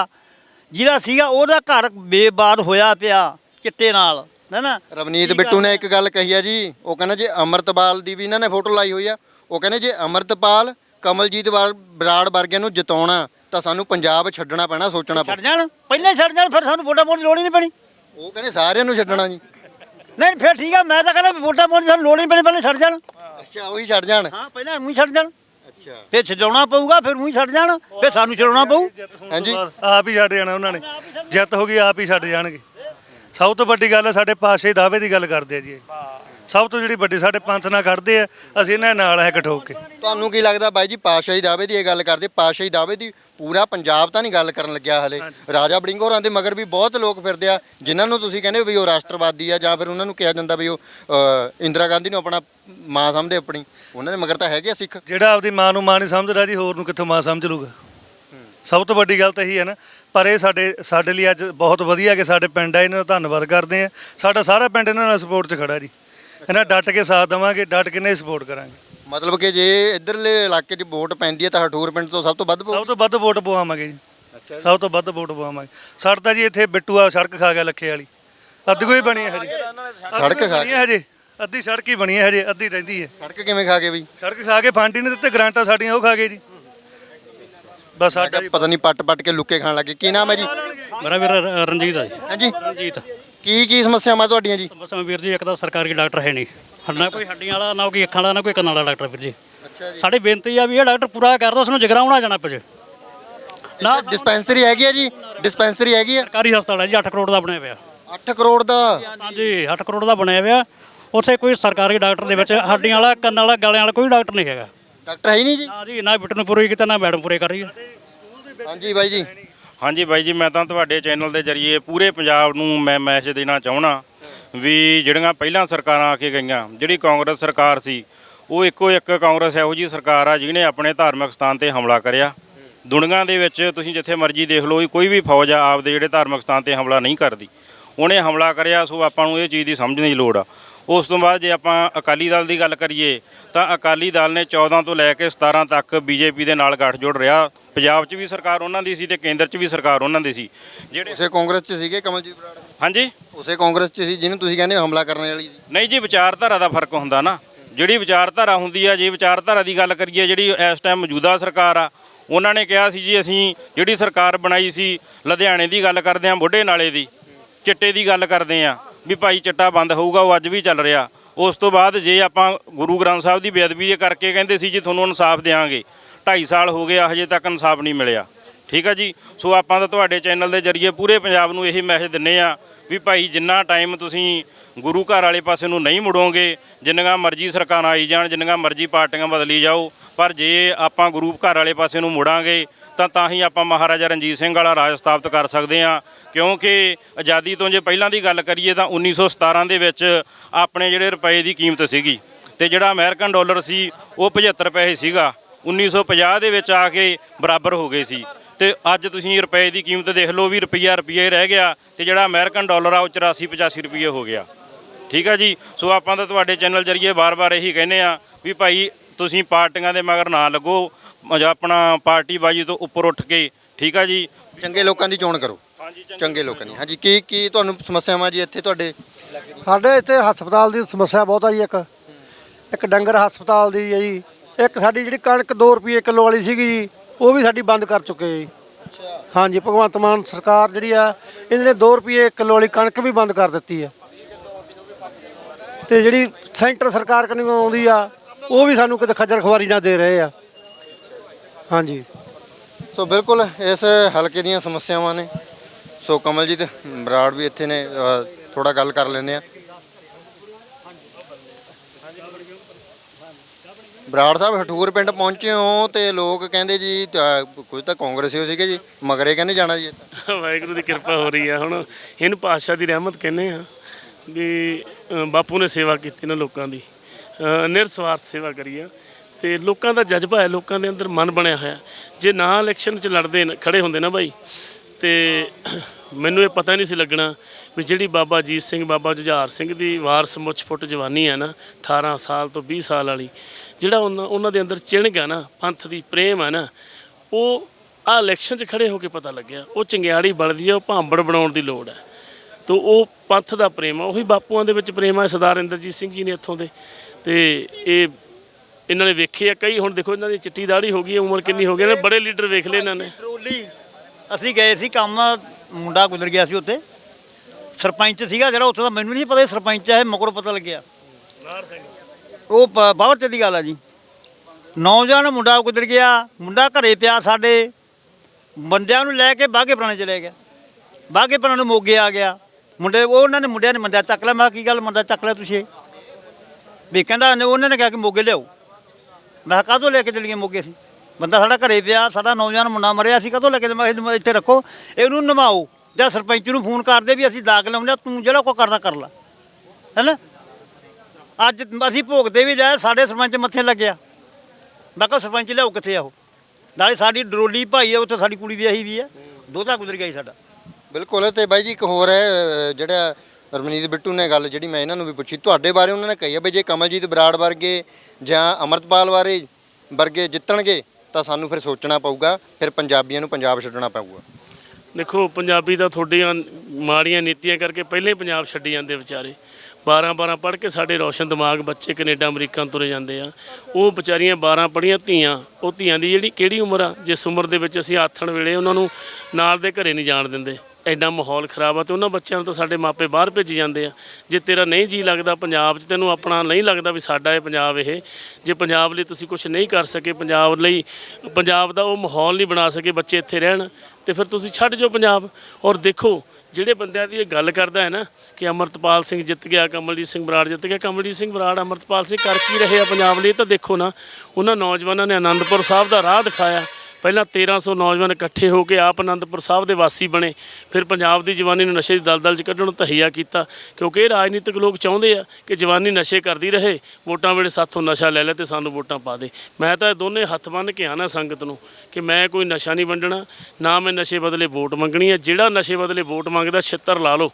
ਜਿਹਦਾ ਸੀਗਾ ਉਹਦਾ ਘਰ ਬੇਬਾਦ ਹੋਇਆ ਪਿਆ। ਚਿੱਟੇ ਨਾਲ ਹੈਨਾ ਰਵਨੀਤ ਬਿੱਟੂ ਨੇ ਇੱਕ ਗੱਲ ਕਹੀ ਆ ਜੀ ਉਹ ਕਹਿੰਦਾ ਜੇ ਅਮਰਤਪਾਲ ਦੀ ਵੀ ਇਹਨਾਂ ਨੇ ਫੋਟੋ ਲਾਈ ਹੋਈ ਆ ਉਹ ਕਹਿੰਦੇ ਜੇ ਅਮਰਤਪਾਲ ਕਮਲਜੀਤ ਵਾਰ- ਬਰਾੜ ਵਰਗਿਆਂ ਨੂੰ ਜਿਤਾਉਣਾ ਤਾਂ ਸਾਨੂੰ ਪੰਜਾਬ ਛੱਡਣਾ ਪੈਣਾ ਸੋਚਣਾ ਛੱਡ ਪੈਣਾ ਜਾਣ? ਪਹਿਲਾਂ ਹੀ ਛੱਡ ਜਾਣ ਫਿਰ ਸਾਨੂੰ ਵੋਟਾਂ ਪਾਉਣ ਦੀ ਲੋੜ ਹੀ ਨਹੀਂ ਪੈਣੀ। ਉਹ ਕਹਿੰਦੇ ਸਾਰਿਆਂ ਨੂੰ ਛੱਡਣਾ ਜੀ। ਨਹੀਂ ਫਿਰ ਠੀਕ ਆ ਮੈਂ ਤਾਂ ਕਹਿੰਦਾ ਵੀ ਵੋਟਾਂ ਪਾਉਣ ਦੀ ਸਾਨੂੰ ਲੋੜ ਹੀ ਨਹੀਂ ਪੈਣੀ ਪਹਿਲਾਂ ਛੱਡ ਜਾਣ। ਅੱਛਾ ਉਹੀ ਛੱਡ ਜਾਣ? ਹਾਂ ਪਹਿਲਾਂ ਮੂੰਹ ਛੱਡ ਜਾਣ। ਅੱਛਾ। ਫਿਰ ਛਡਾਉਣਾ ਪਊਗਾ ਫਿਰ ਮੂੰਹ ਛੱਡ ਜਾਣ ਫਿਰ ਸਾਨੂੰ ਛਡਾਉਣਾ ਪਊ। ਹਾਂਜੀ। ਆਪ ਹੀ ਛੱਡ ਜਾਣਾ ਉਹਨਾਂ ਨੇ। ਜਿੱਤ ਹੋ ਗਈ ਆਪ ਹੀ ਛੱਡ ਜਾਣਗੇ। ਸਭ ਤੋਂ ਵੱਡੀ ਗੱਲ ਹੈ ਸਾਡੇ ਪਾਸ਼ੇ ਦਾਅਵੇ ਦੀ ਗੱਲ ਕਰਦੇ ਆ ਜੀ ਇਹ। ਸਭ ਤੋਂ ਜਿਹੜੀ ਵੱਡੀ ਸਾਡੇ ਪੰਥ ਨਾਲ ਖੜਦੇ ਆ ਅਸੀਂ ਇਹਨਾਂ ਨਾਲ ਹੈ ਕਠੋਕ ਕੇ। ਤੁਹਾਨੂੰ ਕੀ ਲੱਗਦਾ ਬਾਈ ਜੀ ਪਾਸ਼ਾਹੀ ਦਾਅਵੇ ਦੀ ਇਹ ਗੱਲ ਕਰਦੇ ਪਾਸ਼ਾਹੀ ਦਾਅਵੇ ਦੀ ਪੂਰਾ ਪੰਜਾਬ ਤਾਂ ਨਹੀਂ ਗੱਲ ਕਰਨ ਲੱਗਿਆ ਹਲੇ? ਰਾਜਾ ਬੜਿੰਗ ਹੋਰਾਂ ਦੇ ਮਗਰ ਵੀ ਬਹੁਤ ਲੋਕ ਫਿਰਦੇ ਆ ਜਿਨ੍ਹਾਂ ਨੂੰ ਤੁਸੀਂ ਕਹਿੰਦੇ ਵੀ ਉਹ ਰਾਸ਼ਟਰਵਾਦੀ ਆ ਜਾਂ ਫਿਰ ਉਹਨਾਂ ਨੂੰ ਕਿਹਾ ਜਾਂਦਾ ਵੀ ਉਹ ਅ, ਇੰਦਰਾ ਗਾਂਧੀ ਨੂੰ ਆਪਣਾ ਮਾਂ ਸਮਝਦੇ ਆਪਣੀ। ਉਹਨਾਂ ਦੇ ਮਗਰ ਤਾਂ ਹੈਗੇ ਆ ਸਿੱਖ। ਜਿਹੜਾ ਆਪਦੀ ਮਾਂ ਨੂੰ ਮਾਂ ਨਹੀਂ ਸਮਝਦਾ ਜੀ ਹੋਰ ਨੂੰ ਕਿੱਥੋਂ ਮਾਂ ਸਮਝ ਲੂਗਾ ਸਭ ਤੋਂ ਵੱਡੀ ਗੱਲ ਤਾਂ ਇਹੀ ਹੈ ਨਾ ਪਰ ਇਹ ਸਾਡੇ ਸਾਡੇ ਲਈ ਅੱਜ ਬਹੁਤ ਵਧੀਆ ਕਿ ਸਾਡੇ ਪਿੰਡ ਆ ਇਹਨਾਂ ਦਾ ਧੰਨਵਾਦ ਕਰਦੇ ਆ ਸਾਡਾ ਸਾਰਾ ਪਿੰਡ ਇਹਨਾਂ ਨਾਲ ਸਪੋਰਟ 'ਚ ਖੜਾ ਜੀ। ਇਹਨਾਂ ਡਟ ਕੇ ਸਾਥ ਦੇਵਾਂਗੇ ਡਟ ਕੇ ਨਹੀਂ ਸਪੋਰਟ ਕਰਾਂਗੇ। ਮਤਲਬ ਕਿ ਜੇ ਇਧਰਲੇ ਇਲਾਕੇ 'ਚ ਵੋਟ ਪੈਂਦੀ ਹੈ ਤਾਂ ਹਠੂਰ ਪਿੰਡ ਤੋਂ ਸਭ ਤੋਂ ਵੱਧ ਸਭ ਤੋਂ ਵੱਧ ਵੋਟ ਪਵਾਵਾਂਗੇ ਜੀ। ਅੱਛਾ ਸਭ ਤੋਂ ਵੱਧ ਵੋਟ ਪਵਾਵਾਂਗੇ। ਸਾਡਾ ਤਾਂ ਜੀ ਇੱਥੇ ਬਿੱਟੂ ਆ ਸੜਕ ਖਾ ਗਿਆ ਲੱਖੇ ਵਾਲੀ। ਅੱਧੀ ਕੋਈ ਬਣੀ ਹੈ ਹਜੇ। ਸੜਕ ਖਾ ਬਣੀ ਹੈ ਹਜੇ। ਅੱਧੀ ਸੜਕ ਹੀ ਬਣੀ ਹੈ ਹਜੇ ਅੱਧੀ ਰਹਿੰਦੀ ਹੈ। ਸੜਕ ਕਿਵੇਂ ਖਾ ਗਏ ਬਈ? ਸੜਕ ਖਾ ਕੇ ਫੰਡ ਹੀ ਨਹੀਂ ਦਿੱਤੇ ਗਰਾਂਟਾਂ ਸਾਡੀਆਂ ਉਹ ਖਾ ਗਏ ਜੀ। ਬਸ ਸਾਡਾ ਜੀ ਪਤਾ ਨਹੀਂ ਪੱਟ ਪੱਟ ਕੇ ਲੁੱਕੇ ਖਾਣ ਲੱਗੇ। ਕੀ ਨਾਮ ਹੈ ਜੀ? ਮੇਰਾ ਵੀਰ ਰ- ਰਣਜੀਤ ਆ ਜੀ। ਹਾਂਜੀ। ਰਣਜੀਤ। ਕੀ ਕੀ ਸਮੱਸਿਆਵਾਂ ਤੁਹਾਡੀਆਂ ਜੀ? ਬਸ ਮੈਂ ਵੀਰ ਜੀ ਇੱਕ ਤਾਂ ਸਰਕਾਰੀ ਡਾਕਟਰ ਹੈ ਨਹੀਂ। ਨਾ ਕੋਈ ਹੱਡੀਆਂ ਵਾਲਾ ਨਾ ਕੋਈ ਅੱਖਾਂ ਵਾਲਾ ਨਾ ਕੋਈ ਕੰਨਾਂ ਵਾਲਾ ਡਾਕਟਰ ਵੀਰ ਜੀ। ਅੱਛਾ ਜੀ। ਸਾਡੀ ਬੇਨਤੀ ਆ ਵੀ ਇਹ ਡਾਕਟਰ ਪੂਰਾ ਕਰਦਾ ਉਸ ਨੂੰ ਜਗਰਾਉਣਾ ਜਾਣਾ ਪਵੇ ਨਾ ਡਿਸਪੈਂਸਰੀ ਹੈਗੀ ਹੈ ਜੀ? ਡਿਸਪੈਂਸਰੀ ਹੈਗੀ ਹੈ ਸਰਕਾਰੀ ਹਸਪਤਾਲ ਹੈ ਜੀ 8 ਕਰੋੜ ਦਾ ਬਣਿਆ ਪਿਆ। 8 ਕਰੋੜ ਦਾ? ਹਾਂਜੀ 8 ਕਰੋੜ ਦਾ ਬਣਿਆ ਹੋਇਆ ਉੱਥੇ ਕੋਈ ਸਰਕਾਰੀ ਡਾਕਟਰ ਦੇ ਵਿੱਚ ਹੱਡੀਆਂ ਵਾਲਾ ਕੰਨਾਂ ਵਾਲਾ ਗਲਿਆਂ ਵਾਲਾ ਕੋਈ ਡਾਕਟਰ ਨਹੀਂ ਹੈਗਾ। ਡਾਕਟਰ ਹੈ ਹੀ ਨਹੀਂ ਜੀ? ਨਾ ਜੀ ਨਾ ਬਿਟਨ ਪੂਰੀ ਕੀਤਾ ਨਾ ਮੈਡਮ ਪੂਰੇ ਕਰ ਰਹੀ ਹੈ ਹਾਂਜੀ ਬਾਈ ਜੀ। ਹਾਂਜੀ ਬਾਈ ਜੀ ਮੈਂ ਤਾਂ ਤੁਹਾਡੇ ਚੈਨਲ ਦੇ ਜ਼ਰੀਏ ਪੂਰੇ ਪੰਜਾਬ ਨੂੰ ਮੈਂ ਮੈਸੇਜ ਦੇਣਾ ਚਾਹਣਾ ਵੀ ਜਿਹੜੀਆਂ ਪਹਿਲਾਂ ਸਰਕਾਰਾਂ ਆ ਕੇ ਗਈਆਂ ਜਿਹੜੀ ਕਾਂਗਰਸ ਸਰਕਾਰ ਸੀ ਉਹ ਇੱਕੋ ਇੱਕ ਕਾਂਗਰਸ ਇਹੋ ਜੀ ਸਰਕਾਰ ਆ ਜਿਹਨੇ ਆਪਣੇ ਧਾਰਮਿਕ ਸਥਾਨ ਤੇ ਹਮਲਾ ਕਰਿਆ। ਦੁਨੀਆ ਦੇ ਵਿੱਚ ਤੁਸੀਂ ਜਿੱਥੇ ਮਰਜ਼ੀ ਦੇਖ ਲਓ ਵੀ ਕੋਈ ਵੀ ਫੌਜ ਆ ਆਪਦੇ ਜਿਹੜੇ ਧਾਰਮਿਕ ਸਥਾਨ ਤੇ ਹਮਲਾ ਨਹੀਂ ਕਰਦੀ। ਉਹਨੇ ਹਮਲਾ ਕਰਿਆ ਸੋ ਆਪਾਂ ਨੂੰ ਇਹ ਚੀਜ਼ ਦੀ ਸਮਝਣ ਦੀ ਲੋੜ ਆ। ਉਸ ਤੋਂ ਬਾਅਦ ਜੇ ਆਪਾਂ ਅਕਾਲੀ ਦਲ ਦੀ ਗੱਲ ਕਰੀਏ ਤਾਂ ਅਕਾਲੀ ਦਲ ਨੇ 14 ਤੋਂ ਲੈ ਕੇ 17 ਤੱਕ ਬੀਜੇਪੀ ਦੇ ਨਾਲ ਗੱਠਜੋੜ ਰਿਹਾ। ਪੰਜਾਬ 'ਚ ਵੀ ਸਰਕਾਰ ਉਹਨਾਂ ਦੀ ਸੀ ਤੇ ਕੇਂਦਰ 'ਚ ਵੀ ਸਰਕਾਰ ਉਹਨਾਂ ਦੀ ਸੀ। ਜਿਹੜੇ ਉਸੇ ਕਾਂਗਰਸ 'ਚ ਸੀਗੇ ਕਮਲਜੀਤ ਬਰਾੜ ਹਾਂਜੀ? ਉਸੇ ਕਾਂਗਰਸ 'ਚ ਸੀ ਜਿਹਨੂੰ ਤੁਸੀਂ ਕਹਿੰਦੇ ਹੋ ਹਮਲਾ ਕਰਨ ਵਾਲੀ ਸੀ ਨਹੀਂ ਜੀ ਵਿਚਾਰਧਾਰਾ ਦਾ ਫ਼ਰਕ ਹੁੰਦਾ ਨਾ। ਜਿਹੜੀ ਵਿਚਾਰਧਾਰਾ ਹੁੰਦੀ ਆ ਜੇ ਵਿਚਾਰਧਾਰਾ ਦੀ ਗੱਲ ਕਰੀਏ ਜਿਹੜੀ ਇਸ ਟਾਈਮ ਮੌਜੂਦਾ ਸਰਕਾਰ ਆ ਉਹਨਾਂ ਨੇ ਕਿਹਾ ਸੀ ਜੀ ਅਸੀਂ ਜਿਹੜੀ ਸਰਕਾਰ ਬਣਾਈ ਸੀ ਲੁਧਿਆਣੇ ਦੀ ਗੱਲ ਕਰਦੇ ਆ ਬੁੱਢੇ ਨਾਲੇ ਦੀ ਚਿੱਟੇ ਦੀ ਗੱਲ ਕਰਦੇ ਆ ਵੀ ਭਾਈ ਚਿੱਟਾ ਬੰਦ ਹੋਊਗਾ, ਉਹ ਅੱਜ ਵੀ ਚੱਲ ਰਿਹਾ। ਉਸ ਤੋਂ ਬਾਅਦ ਜੇ ਆਪਾਂ ਗੁਰੂ ਗ੍ਰੰਥ ਸਾਹਿਬ ਦੀ ਬੇਅਦਬੀ ਦੇ ਕਰਕੇ ਕਹਿੰਦੇ ਸੀ ਜੀ ਤੁਹਾਨੂੰ ਇਨਸਾਫ ਦੇਵਾਂਗੇ 2.5 ਸਾਲ ਹੋ ਗਿਆ ਹਜੇ ਤੱਕ ਇਨਸਾਫ ਨਹੀਂ ਮਿਲਿਆ। ਠੀਕ ਆ ਜੀ? ਸੋ ਆਪਾਂ ਤਾਂ ਤੁਹਾਡੇ ਚੈਨਲ ਦੇ ਜ਼ਰੀਏ ਪੂਰੇ ਪੰਜਾਬ ਨੂੰ ਇਹੀ ਮੈਸੇਜ ਦਿੰਨੇ ਆ ਵੀ ਭਾਈ ਜਿੰਨਾ ਟਾਈਮ ਤੁਸੀਂ ਗੁਰੂ ਘਰ ਵਾਲੇ ਪਾਸੇ ਨੂੰ ਨਹੀਂ ਮੁੜੋਗੇ, ਜਿੰਨੀਆਂ ਮਰਜ਼ੀ ਸਰਕਾਰਾਂ ਆਈ ਜਾਣ, ਜਿੰਨੀਆਂ ਮਰਜ਼ੀ ਪਾਰਟੀਆਂ ਬਦਲੀ ਜਾਓ, ਪਰ ਜੇ ਆਪਾਂ ਗੁਰੂ ਘਰ ਵਾਲੇ ਪਾਸੇ ਨੂੰ ਮੁੜਾਂਗੇ ਤਾਂ ਤਾਂ ਹੀ ਆਪਾਂ ਮਹਾਰਾਜਾ ਰਣਜੀਤ ਸਿੰਘ ਵਾਲਾ ਰਾਜ ਸਥਾਪਿਤ ਕਰ ਸਕਦੇ ਹਾਂ। ਕਿਉਂਕਿ ਆਜ਼ਾਦੀ ਤੋਂ ਜੇ ਪਹਿਲਾਂ ਦੀ ਗੱਲ ਕਰੀਏ ਤਾਂ 1917 ਦੇ ਵਿੱਚ ਆਪਣੇ ਜਿਹੜੇ ਰੁਪਏ ਦੀ ਕੀਮਤ ਸੀਗੀ ਤੇ ਜਿਹੜਾ ਅਮਰੀਕਨ ਡਾਲਰ ਸੀ, ਉਹ 75 ਪੈਸੇ ਸੀਗਾ। 1950 ਦੇ ਵਿੱਚ ਆ ਕੇ ਬਰਾਬਰ ਹੋ ਗਏ ਸੀ। ਤੇ ਅੱਜ ਤੁਸੀਂ ਰੁਪਏ ਦੀ ਕੀਮਤ ਦੇਖ ਲਓ ਵੀ ਰੁਪਈਆ ਰੁਪਈਆ ਰਹਿ ਗਿਆ ਤੇ ਜਿਹੜਾ ਅਮਰੀਕਨ ਡਾਲਰ ਆ, ਉਹ 84 85 ਰੁਪਏ ਹੋ ਗਿਆ। ਠੀਕ ਆ ਜੀ? ਸੋ ਆਪਾਂ ਤਾਂ ਤੁਹਾਡੇ ਚੈਨਲ ਜਰੀਏ ਵਾਰ-ਵਾਰ ਇਹੀ ਕਹਿੰਦੇ ਆ ਵੀ ਭਾਈ ਤੁਸੀਂ ਪਾਰਟੀਆਂ ਦੇ ਮਗਰ ਨਾ ਲੱਗੋ। ਜਾਂ ਆਪਣਾ ਪਾਰਟੀ ਬਾਜੀ ਤੋਂ ਉੱਪਰ ਉੱਠ ਕੇ ਠੀਕ ਆ ਜੀ? ਚੰਗੇ ਲੋਕਾਂ ਦੀ ਚੋਣ ਕਰੋ। ਚੰਗੇ ਲੋਕਾਂ ਦੀ। ਹਾਂਜੀ ਕੀ ਕੀ ਤੁਹਾਨੂੰ ਸਮੱਸਿਆਵਾਂ ਜੀ ਇੱਥੇ ਤੁਹਾਡੇ? ਸਾਡੇ ਇੱਥੇ ਹਸਪਤਾਲ ਦੀ ਸਮੱਸਿਆ ਬਹੁਤ ਆ ਜੀ ਇੱਕ। ਇੱਕ ਡੰਗਰ ਹਸਪਤਾਲ ਦੀ ਹੈ ਜੀ। ਇੱਕ ਸਾਡੀ ਜਿਹੜੀ ਕਣਕ 2 ਰੁਪਏ ਕਿਲੋ ਵਾਲੀ ਸੀਗੀ ਜੀ ਉਹ ਵੀ ਸਾਡੀ ਬੰਦ ਕਰ ਚੁੱਕੇ ਜੀ। ਹਾਂਜੀ ਭਗਵੰਤ ਮਾਨ ਸਰਕਾਰ ਜਿਹੜੀ ਆ ਇਹਨੇ 2 ਰੁਪਏ ਕਿਲੋ ਵਾਲੀ ਕਣਕ ਵੀ ਬੰਦ ਕਰ ਦਿੱਤੀ ਆ। ਤੇ ਜਿਹੜੀ ਸੈਂਟਰ ਸਰਕਾਰ ਕਨੀ ਆਉਂਦੀ ਆ ਉਹ ਵੀ ਸਾਨੂੰ ਕਿਤੇ ਖੱਜਲ ਖਵਾਰੀ ਨਾ ਦੇ ਰਹੇ ਆ। ਹਾਂਜੀ। ਸੋ ਬਿਲਕੁਲ ਇਸ ਹਲਕੇ ਦੀਆਂ ਸਮੱਸਿਆਵਾਂ ਨੇ। ਸੋ ਕਮਲਜੀਤ ਬਰਾੜ ਵੀ ਇੱਥੇ ਨੇ ਥੋੜਾ ਗੱਲ ਕਰ ਲੈਂਦੇ ਆ ਬਰਾੜ ਸਾਹਿਬ ਹਠੂਰ ਪਿੰਡ ਪਹੁੰਚੇ ਹੋ ਤੇ ਲੋਕ ਕਹਿੰਦੇ ਜੀ ਕੁਝ ਤਾਂ ਕਾਂਗਰਸੀ ਹੋ ਸੀਗੇ ਜੀ ਮਗਰੇ ਕਹਿੰਦੇ ਜਾਣਾ ਜੀ। ਵਾਹਿਗੁਰੂ ਦੀ ਕਿਰਪਾ ਹੋ ਰਹੀ ਆ। ਹੁਣ ਇਹਨੂੰ ਪਾਤਸ਼ਾਹ ਦੀ ਰਹਿਮਤ ਕਹਿੰਦੇ ਆ ਵੀ ਬਾਪੂ ਨੇ ਸੇਵਾ ਕੀਤੀ ਨਾ ਲੋਕਾਂ ਦੀ। ਅ, ਨਿਰਸਵਾਰਥ ਸੇਵਾ ਕਰੀ ਆ। ਤੇ ਲੋਕਾਂ ਦਾ ਜਜ਼ਬਾ ਹੈ, ਲੋਕਾਂ ਦੇ ਅੰਦਰ ਮਨ ਬਣਿਆ ਹੋਇਆ। ਜੇ ਨਾ ਇਲੈਕਸ਼ਨ 'ਚ ਲੜਦੇ ਨ- ਖੜੇ ਹੁੰਦੇ ਨਾ ਬਾਈ, ਤੇ ਮੈਨੂੰ ਇਹ ਪਤਾ ਨਹੀਂ ਸੀ ਲੱਗਣਾ ਵੀ ਜਿਹੜੀ ਬਾਬਾ ਜੀਤ ਸਿੰਘ, ਬਾਬਾ ਜੁਝਾਰ ਸਿੰਘ ਦੀ ਵਾਰਸ ਮੁੱਛ ਫੁੱਟ ਜਵਾਨੀ ਹੈ ਨਾ 18 ਸਾਲ ਤੋਂ 20 ਸਾਲ ਵਾਲੀ, ਜਿਹੜਾ ਉਹਨਾਂ ਉਹਨਾਂ ਦੇ ਅੰਦਰ ਚਿਣਗ ਆ ਨਾ, ਪੰਥ ਦੀ ਪ੍ਰੇਮ ਆ ਨਾ, ਉਹ ਆ ਇਲੈਕਸ਼ਨ 'ਚ ਖੜੇ ਹੋ ਕੇ ਪਤਾ ਲੱਗਿਆ। ਉਹ ਚੰਗਿਆੜੀ ਬਲਦੀ ਹੈ ਉਹ ਭਾਂਬੜ ਬਣਾਉਣ ਦੀ ਲੋੜ ਹੈ ਤੋ ਉਹ ਪੰਥ ਦਾ ਪ੍ਰੇਮ ਆ, ਉਹੀ ਬਾਪੂਆਂ ਦੇ ਵਿੱਚ ਪ੍ਰੇਮ ਆ ਸਰਦਾਰ ਇੰਦਰਜੀਤ ਸਿੰਘ ਜੀ ਨੇ ਇੱਥੋਂ ਦੇ। ਤੇ ਇਹ ਇਹਨਾਂ ਨੇ ਵੇਖੇ ਆ ਕਈ ਹੁਣ ਦੇਖੋ ਇਹਨਾਂ ਦੀ ਚਿੱਟੀ ਦਾੜੀ ਹੋ ਗਈ ਹੈ, ਉਮਰ ਕਿੰਨੀ ਹੋ ਗਈ ਨੇ ਬੜੇ ਲੀਡਰ ਵੇਖ ਲਏ ਇਹਨਾਂ ਨੇ। ਟਰੋਲੀ ਅਸੀਂ ਗਏ ਸੀ ਕੰਮ ਮੁੰਡਾ ਗੁਜ਼ਰ ਗਿਆ ਸੀ ਉੱਥੇ। ਸਰਪੰਚ ਸੀਗਾ ਜਿਹੜਾ ਉੱਥੇ ਦਾ ਮੈਨੂੰ ਨਹੀਂ ਪਤਾ ਸਰਪੰਚ ਹੈ ਮਗਰੋਂ ਪਤਾ ਲੱਗਿਆ। ਨਾਰ ਸਿੰਘ। ਉਹ ਪ- ਬਾਹਰ ਗੱਲ ਆ ਜੀ। ਨੌਜਵਾਨ ਮੁੰਡਾ ਗੁਜ਼ਰ ਗਿਆ ਮੁੰਡਾ ਘਰੇ ਪਿਆ ਸਾਡੇ। ਬੰਦਿਆਂ ਨੂੰ ਲੈ ਕੇ ਬਾਗੇ ਪੁਰਾਣੇ ਚਲੇ ਗਿਆ। ਬਾਗੇ ਪੁਰਾਣੇ ਨੂੰ ਮੋਗੇ ਆ ਗਿਆ। ਮੁੰਡੇ ਉਹ ਉਹਨਾਂ ਨੇ ਮੁੰਡਿਆਂ ਨੇ ਮੰਦਾ ਚੱਕ ਲਿਆ ਮੈਂ ਕਿਹਾ ਕੀ ਗੱਲ ਮੰਦਾ ਚੱਕ ਲਿਆ ਤੁਸੀਂ। ਵੀ ਕਹਿੰਦਾ ਉਹਨੇ- ਉਹਨਾਂ ਨੇ ਕਿਹਾ ਕਿ ਮੋਗੇ ਲਿਆਓ। ਮੈਂ ਕਿਹਾ ਕਾਹਤੋਂ ਲੈ ਕੇ ਚੱਲੀਏ ਮੋਗੇ ਸੀ ਬੰਦਾ ਸਾਡਾ ਘਰੇ ਪਿਆ ਸਾਡਾ ਨੌਜਵਾਨ ਮੁੰਡਾ ਮਰਿਆ ਸੀ ਕਦੋਂ ਲੈ ਕੇ ਮੈਂ ਕਿਹਾ ਇੱਥੇ ਰੱਖੋ ਇਹਨੂੰ ਨਿਭਾਓ ਜਾਂ ਸਰਪੰਚ ਨੂੰ ਫੋਨ ਕਰਦੇ ਵੀ ਅਸੀਂ ਦਾਗ ਲਾਉਂਦੇ ਹਾਂ, ਤੂੰ ਜਿਹੜਾ ਕੋ ਕਰਨਾ ਕਰ ਲੈ। ਹੈਨਾ? ਅੱਜ ਅਸੀਂ ਭੋਗਦੇ ਵੀ ਜਾਏ ਸਾਡੇ ਸਰਪੰਚ ਮੱਥੇ ਲੱਗਿਆ। ਮੈਂ ਕਿਹਾ ਸਰਪੰਚ ਲਿਆਓ ਕਿੱਥੇ ਆ ਉਹ? ਨਾਲੇ ਸਾਡੀ ਡਰੋਲੀ ਭਾਈ ਆ ਉੱਥੇ ਸਾਡੀ ਕੁੜੀ ਵਿਆਹੀ ਵੀ ਆ। ਦੋਤਾ ਗੁਜ਼ਰ ਗਿਆ ਸੀ ਸਾਡਾ। ਬਿਲਕੁਲ ਤੇ ਬਾਈ ਜੀ ਇੱਕ ਹੋਰ ਹੈ ਜਿਹੜਾ ਰਮਨੀਤ ਬਿੱਟੂ ਨੇ ਗੱਲ ਜਿਹੜੀ ਮੈਂ ਇਹਨਾਂ ਨੂੰ ਵੀ ਪੁੱਛੀ, ਤੁਹਾਡੇ ਬਾਰੇ ਉਹਨਾਂ ਨੇ ਕਹੀ ਹੈ ਵੀ ਜੇ ਕਮਲਜੀਤ ਬਰਾੜ ਵਰਗੇ ਜਾਂ ਅਮਰਤਪਾਲ ਬਾਰੇ ਵਰਗੇ ਜਿੱਤਣਗੇ ਤਾਂ ਸਾਨੂੰ ਫਿਰ ਸੋਚਣਾ ਪਊਗਾ, ਫਿਰ ਪੰਜਾਬੀਆਂ ਨੂੰ ਪੰਜਾਬ ਛੱਡਣਾ ਪਊਗਾ। ਦੇਖੋ, ਪੰਜਾਬੀ ਤਾਂ ਤੁਹਾਡੀਆਂ ਮਾੜੀਆਂ ਨੀਤੀਆਂ ਕਰਕੇ ਪਹਿਲੇ ਹੀ ਪੰਜਾਬ ਛੱਡੀ ਜਾਂਦੇ ਵਿਚਾਰੇ। 12 12 ਪੜ੍ਹ ਕੇ ਸਾਡੇ ਰੋਸ਼ਨ ਦਿਮਾਗ ਬੱਚੇ ਕੈਨੇਡਾ, ਅਮਰੀਕਾ ਤੁਰੇ ਜਾਂਦੇ ਆ। ਉਹ ਵਿਚਾਰੀਆਂ 12 ਪੜ੍ਹੀਆਂ ਧੀਆਂ, ਉਹ ਧੀਆਂ ਦੀ ਜਿਹੜੀ ਕਿਹੜੀ ਉਮਰ ਆ? ਜਿਸ ਉਮਰ ਦੇ ਵਿੱਚ ਅਸੀਂ ਆਥਣ ਵੇਲੇ ਉਹਨਾਂ ਨੂੰ ਨਾਲ ਦੇ ਘਰੇ ਨਹੀਂ ਜਾਣ ਦਿੰਦੇ। ਐਡਾ ਮਾਹੌਲ ਖਰਾਬ ਆ ਤੇ ਉਹਨਾਂ ਬੱਚਿਆਂ ਨੂੰ ਤਾਂ ਸਾਡੇ ਮਾਪੇ ਬਾਹਰ ਭੇਜੀ ਜਾਂਦੇ ਆ। ਜੇ ਤੇਰਾ ਨਹੀਂ ਜੀ ਲੱਗਦਾ ਪੰਜਾਬ 'ਚ, ਤੈਨੂੰ ਆਪਣਾ ਨਹੀਂ ਲੱਗਦਾ ਵੀ ਸਾਡਾ ਇਹ ਪੰਜਾਬ ਇਹ। ਜੇ ਪੰਜਾਬ ਲਈ ਤੁਸੀਂ ਕੁਝ ਨਹੀਂ ਕਰ ਸਕੇ, ਪੰਜਾਬ ਲਈ, ਪੰਜਾਬ ਦਾ ਉਹ ਮਾਹੌਲ ਨਹੀਂ ਬਣਾ ਸਕੇ, ਬੱਚੇ ਇੱਥੇ ਰਹਿਣ, ਤੇ ਫਿਰ ਤੁਸੀਂ ਛੱਡ ਜਾਓ ਪੰਜਾਬ। ਔਰ ਦੇਖੋ, ਜਿਹੜੇ ਬੰਦਿਆਂ ਦੀ ਇਹ ਗੱਲ ਕਰਦਾ ਹੈ ਨਾ ਕਿ ਅਮਰਤਪਾਲ ਸਿੰਘ ਜਿੱਤ ਗਿਆ, ਕਮਲਜੀਤ ਸਿੰਘ ਬਰਾੜ ਜਿੱਤ ਗਿਆ, ਕਮਲਜੀਤ ਸਿੰਘ ਬਰਾੜ, ਅਮਰਤਪਾਲ ਸਿੰਘ ਕਰ ਕੀ ਰਹੇ ਆ ਪੰਜਾਬ ਲਈ, ਇਹ ਤਾਂ ਦੇਖੋ ਨਾ। ਉਹਨਾਂ ਨੌਜਵਾਨਾਂ ਨੇ ਆਨੰਦਪੁਰ ਸਾਹਿਬ ਦਾ ਰਾਹ ਦਿਖਾਇਆ। ਪਹਿਲਾਂ 1300 ਨੌਜਵਾਨ ਇਕੱਠੇ ਹੋ ਕੇ ਆਪ ਅਨੰਦਪੁਰ ਸਾਹਿਬ ਦੇ ਵਾਸੀ ਬਣੇ। ਫਿਰ ਪੰਜਾਬ ਦੀ ਜਵਾਨੀ ਨੂੰ ਨਸ਼ੇ ਦੀ ਦਲਦਲ 'ਚ ਕੱਢਣ ਨੂੰ ਤਹੀਆ ਕੀਤਾ, ਕਿਉਂਕਿ ਇਹ ਰਾਜਨੀਤਿਕ ਲੋਕ ਚਾਹੁੰਦੇ ਆ ਕਿ ਜਵਾਨੀ ਨਸ਼ੇ ਕਰਦੀ ਰਹੇ, ਵੋਟਾਂ ਵੇਲੇ ਸਾਥੋਂ ਨਸ਼ਾ ਲੈ ਲੈ ਤੇ ਸਾਨੂੰ ਵੋਟਾਂ ਪਾ ਦੇ। ਮੈਂ ਤਾਂ ਇਹ ਦੋਨੇ ਹੱਥ ਬੰਨ੍ਹ ਕੇ ਆਣਾ ਸੰਗਤ ਨੂੰ ਕਿ ਮੈਂ ਕੋਈ ਨਸ਼ਾ ਨਹੀਂ ਵੰਡਣਾ, ਨਾ ਮੈਂ ਨਸ਼ੇ ਬਦਲੇ ਵੋਟ ਮੰਗਣੀ ਹੈ ਜਿਹੜਾ ਨਸ਼ੇ ਬਦਲੇ ਵੋਟ ਮੰਗਦਾ, ਛਿੱਤਰ ਲਾ ਲਓ।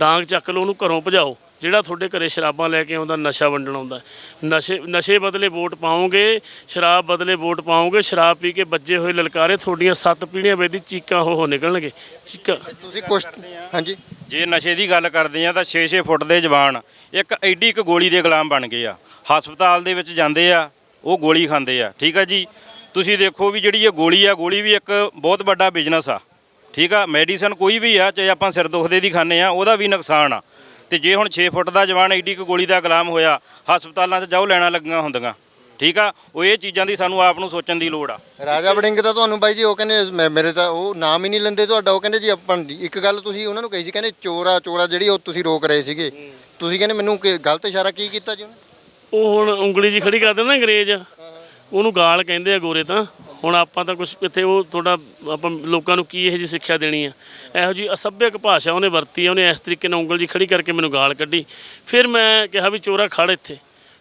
ਡਾਂਗ ਚੱਕ ਲਓ ਉਹਨੂੰ ਘਰੋਂ ਭਜਾਓ। ਜਿਹੜਾ ਤੁਹਾਡੇ ਘਰੇ ਸ਼ਰਾਬਾਂ ਲੈ ਕੇ ਆਉਂਦਾ ਨਸ਼ਾ ਵੰਡਣ ਆਉਂਦਾ। ਨਸ਼ੇ ਨਸ਼ੇ ਬਦਲੇ ਵੋਟ ਪਾਓਗੇ ਸ਼ਰਾਬ ਬਦਲੇ ਵੋਟ ਪਾਓਗੇ ਸ਼ਰਾਬ ਪੀ ਕੇ ਵੱਜੇ ਹੋਏ ਲਲਕਾਰੇ ਤੁਹਾਡੀਆਂ ਸੱਤ ਪੀੜ੍ਹੀਆਂ ਵੇਦੀ ਚੀਕਾਂ ਹੋ ਹੋ ਨਿਕਲਣਗੇ। ਚੀਕਾਂ। ਤੁਸੀਂ ਕੁਛ ਹਾਂਜੀ। ਜੇ ਨਸ਼ੇ ਦੀ ਗੱਲ ਕਰਦੇ ਆ ਤਾਂ 6-6 ਫੁੱਟ ਦੇ ਜਵਾਨ ਇੱਕ ਐਡੀ ਇੱਕ ਗੋਲੀ ਦੇ ਗੁਲਾਮ ਬਣ ਗਏ ਆ। ਹਸਪਤਾਲ ਦੇ ਵਿੱਚ ਜਾਂਦੇ ਆ ਉਹ ਗੋਲੀ ਖਾਂਦੇ ਆ। ਠੀਕ ਆ ਜੀ? ਤੁਸੀਂ ਦੇਖੋ ਵੀ ਜਿਹੜੀ ਇਹ ਗੋਲੀ ਆ ਗੋਲੀ ਵੀ ਇੱਕ ਬਹੁਤ ਵੱਡਾ ਬਿਜ਼ਨਸ ਆ। ਠੀਕ ਆ ਮੈਡੀਸਨ ਕੋਈ ਵੀ ਆ ਚਾਹੇ ਆਪਾਂ ਸਿਰ ਦੁਖਦੇ ਦੀ ਖਾਂਦੇ ਆ ਉਹਦਾ ਵੀ ਨੁਕਸਾਨ ਆ। ਤੇ ਜੇ ਹੁਣ 6 ਫੁੱਟ ਦਾ ਜਵਾਨ ਐਡੀ ਇੱਕ ਗੋਲੀ ਦਾ ਗੁਲਾਮ ਹੋਇਆ ਹਸਪਤਾਲਾਂ 'ਚ ਜਾਓ ਲੈਣਾ ਲੱਗੀਆਂ ਹੁੰਦੀਆਂ। ਠੀਕ ਆ ਉਹ ਇਹ ਚੀਜ਼ਾਂ ਦੀ ਸਾਨੂੰ ਆਪ ਨੂੰ ਸੋਚਣ ਦੀ ਲੋੜ ਆ। ਰਾਜਾ ਵੜਿੰਗ ਤਾਂ ਤੁਹਾਨੂੰ ਬਾਈ ਜੀ ਉਹ ਕਹਿੰਦੇ ਮੈਂ- ਮੇਰੇ ਤਾਂ ਉਹ ਨਾਮ ਹੀ ਨਹੀਂ ਲੈਂਦੇ ਤੁਹਾਡਾ। ਉਹ ਕਹਿੰਦੇ ਜੀ ਆਪਾਂ ਇੱਕ ਗੱਲ ਤੁਸੀਂ ਉਹਨਾਂ ਨੂੰ ਕਹੀ ਸੀ ਕਹਿੰਦੇ ਚੋਰਾ ਚੋਰਾ ਜਿਹੜੀ ਉਹ ਤੁਸੀਂ ਰੋਕ ਰਹੇ ਸੀਗੇ। ਤੁਸੀਂ ਕਹਿੰਦੇ ਮੈਨੂੰ ਕਿ ਗਲਤ ਇਸ਼ਾਰਾ ਕੀ ਕੀਤਾ ਜੀ ਉਹਨੇ? ਉਹ ਹੁਣ ਉਂਗਲੀ ਜੀ ਖੜੀ ਕਰਦੇ ਨਾ ਅੰਗਰੇਜ਼। ਉਹਨੂੰ ਗਾਲ ਕਹਿੰਦੇ ਆ ਗੋਰੇ ਤਾਂ। ਹੁਣ ਆਪਾਂ ਤਾਂ ਕੁਝ ਇੱਥੇ ਉਹ ਤੁਹਾਡਾ ਆਪਾਂ ਲੋਕਾਂ ਨੂੰ ਕੀ ਇਹੋ ਜੀ ਸਿੱਖਿਆ ਦੇਣੀ ਆ? ਇਹੋ ਜੀ ਅਸਭਿਅਕ ਭਾਸ਼ਾ ਉਹਨੇ ਵਰਤੀ ਆ ਉਹਨੇ ਇਸ ਤਰੀਕੇ ਨਾਲ ਉਂਗਲ ਜੀ ਖੜੀ ਕਰਕੇ ਮੈਨੂੰ ਗਾਲ ਕੱਢੀ। ਫਿਰ ਮੈਂ ਕਿਹਾ ਵੀ ਚੋਰਾ ਖੜ ਇੱਥੇ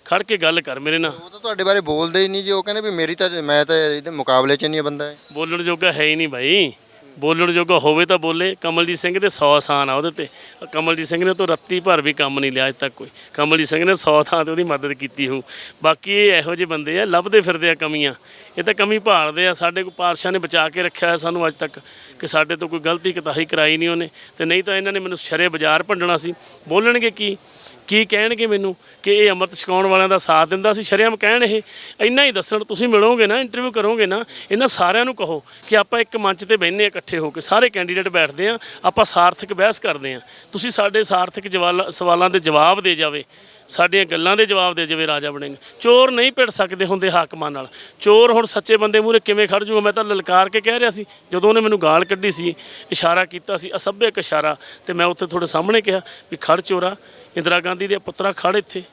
ਖੜ ਕੇ ਗੱਲ ਕਰ ਮੇਰੇ ਨਾਲ। ਉਹ ਤਾਂ ਤੁਹਾਡੇ ਬਾਰੇ ਬੋਲਦੇ ਹੀ ਨਹੀਂ ਜੀ ਉਹ ਕਹਿੰਦੇ ਵੀ ਮੇਰੀ ਤਾਂ ਮੈਂ ਤਾਂ ਇਹਦੇ ਮੁਕਾਬਲੇ 'ਚ ਨਹੀਂ ਬੰਦਾ ਹੈ ਬੋਲਣ ਜੋਗਾ ਹੈ ਹੀ ਨਹੀਂ ਭਾਈ ਬੋਲਣ ਜੋਗਾ ਹੋਵੇ ਤਾਂ ਬੋਲੇ। ਕਮਲਜੀਤ ਸਿੰਘ ਦੇ 100 ਆਸਾਨ ਆ ਉਹਦੇ ਤੇ। ਕਮਲਜੀਤ ਸਿੰਘ ਨੇ ਤਾਂ ਰੱਤੀ ਭਰ ਵੀ ਕੰਮ ਨਹੀਂ ਲਿਆ ਅਜ ਤੱਕ ਕੋਈ। ਕਮਲਜੀਤ ਸਿੰਘ ਨੇ 100 ਥਾਂ ਤੇ ਉਹਦੀ ਮਦਦ ਕੀਤੀ ਹੋਊ। ਬਾਕੀ ਇਹ ਇਹੋ ਜਿਹੇ ਬੰਦੇ ਆ, ਲੱਭਦੇ ਫਿਰਦੇ ਆ ਕਮੀਆਂ। ਇਹ ਤਾਂ ਕਮੀ ਭਾਲਦੇ ਆ। ਸਾਡੇ ਕੋਲ ਪਾਰਸ਼ਾ ਨੇ ਬਚਾ ਕੇ ਰੱਖਿਆ ਹੈ ਸਾਨੂੰ ਅੱਜ ਤੱਕ ਕਿ ਸਾਡੇ ਤੋਂ ਕੋਈ ਗਲਤੀ ਕਤਾਹੀ ਕਰਾਈ ਨਹੀਂ ਉਹਨੇ। ਤੇ ਨਹੀਂ ਤਾਂ ਇਹਨਾਂ ਨੇ ਮੈਨੂੰ ਸ਼ਰੇ ਬਾਜ਼ਾਰ ਭੰਡਣਾ ਸੀ। ਬੋਲਣਗੇ ਕੀ? ਕੀ ਕਹਿਣਗੇ ਮੈਨੂੰ ਕਿ ਇਹ ਅੰਮ੍ਰਿਤ ਛਕਾਉਣ ਵਾਲਿਆਂ ਦਾ ਸਾਥ ਦਿੰਦਾ ਸੀ? ਸ਼ਰੇਆਮ ਕਹਿਣ ਇਹ, ਇੰਨਾ ਹੀ ਦੱਸਣ, ਤੁਸੀਂ ਮਿਲੋਗੇ ਨਾ ਇੰਟਰਵਿਊ ਕਰੋਗੇ ਨਾ, ਇਹਨਾਂ ਸਾਰਿਆਂ ਨੂੰ ਕਹੋ ਕਿ ਆਪਾਂ ਇੱਕ ਮੰਚ ਤੇ ਬਹਿੰਦੇ ਹਾਂ ਇਕੱਠੇ ਹੋ ਕੇ, ਸਾਰੇ ਕੈਂਡੀਡੇਟ ਬੈਠਦੇ ਆ ਆਪਾਂ ਸਾਰਥਕ ਬਹਿਸ ਕਰਦੇ ਆ ਤੁਸੀਂ ਸਾਡੇ ਸਾਰਥਕ ਜਵਾਲ- ਸਵਾਲਾਂ ਦੇ ਜਵਾਬ ਦੇ ਜਾਵੇ। ਸਾਡੀਆਂ ਗੱਲਾਂ ਦੇ ਜਵਾਬ ਦੇ ਜਾਵੇ ਰਾਜਾ ਬਣੇਗਾ ਚੋਰ ਨਹੀਂ ਪਿੜ ਸਕਦੇ ਹੁੰਦੇ ਹਾਕਮਾਂ ਨਾਲ। ਚੋਰ ਹੁਣ ਸੱਚੇ ਬੰਦੇ ਮੂਹਰੇ ਕਿਵੇਂ ਖੜ ਜੂਗਾ? ਮੈਂ ਤਾਂ ਲਲਕਾਰ ਕੇ ਕਹਿ ਰਿਹਾ ਸੀ। ਜਦੋਂ ਉਹਨੇ ਮੈਨੂੰ ਗਾਲ ਕੱਢੀ ਸੀ ਇਸ਼ਾਰਾ ਕੀਤਾ ਸੀ ਅਸਭਿਅਕ ਇਸ਼ਾਰਾ ਤੇ ਮੈਂ ਉੱਥੇ ਤੁਹਾਡੇ ਸਾਹਮਣੇ ਕਿਹਾ ਵੀ ਖੜ ਚੋਰਾ ਇੰਦਰਾ ਗਾਂਧੀ ਦੇ ਪੁੱਤਰਾ ਖੜ ਇੱਥੇ।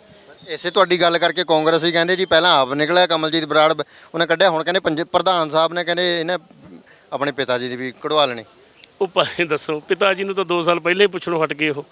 ਇਸੇ ਤੁਹਾਡੀ ਗੱਲ ਕਰਕੇ ਕਾਂਗਰਸ ਹੀ ਕਹਿੰਦੇ ਜੀ ਪਹਿਲਾਂ ਆਪ ਨਿਕਲਿਆ ਕਮਲਜੀਤ ਬਰਾੜ ਉਹਨੇ ਕੱਢਿਆ ਹੁਣ ਕਹਿੰਦੇ ਪੰਜ ਪ੍ਰਧਾਨ ਸਾਹਿਬ ਨੇ ਕਹਿੰਦੇ ਇਹਨੇ ਆਪਣੇ ਪਿਤਾ ਜੀ ਦੀ ਵੀ ਕਢਵਾ ਲੈਣੀ। ਉਹ ਭਾਵੇਂ ਦੱਸੋ ਪਿਤਾ ਜੀ ਨੂੰ ਤਾਂ 2 ਸਾਲ ਪਹਿਲਾਂ ਹੀ ਪੁੱਛਣੋਂ ਹਟ ਗਏ ਉਹ।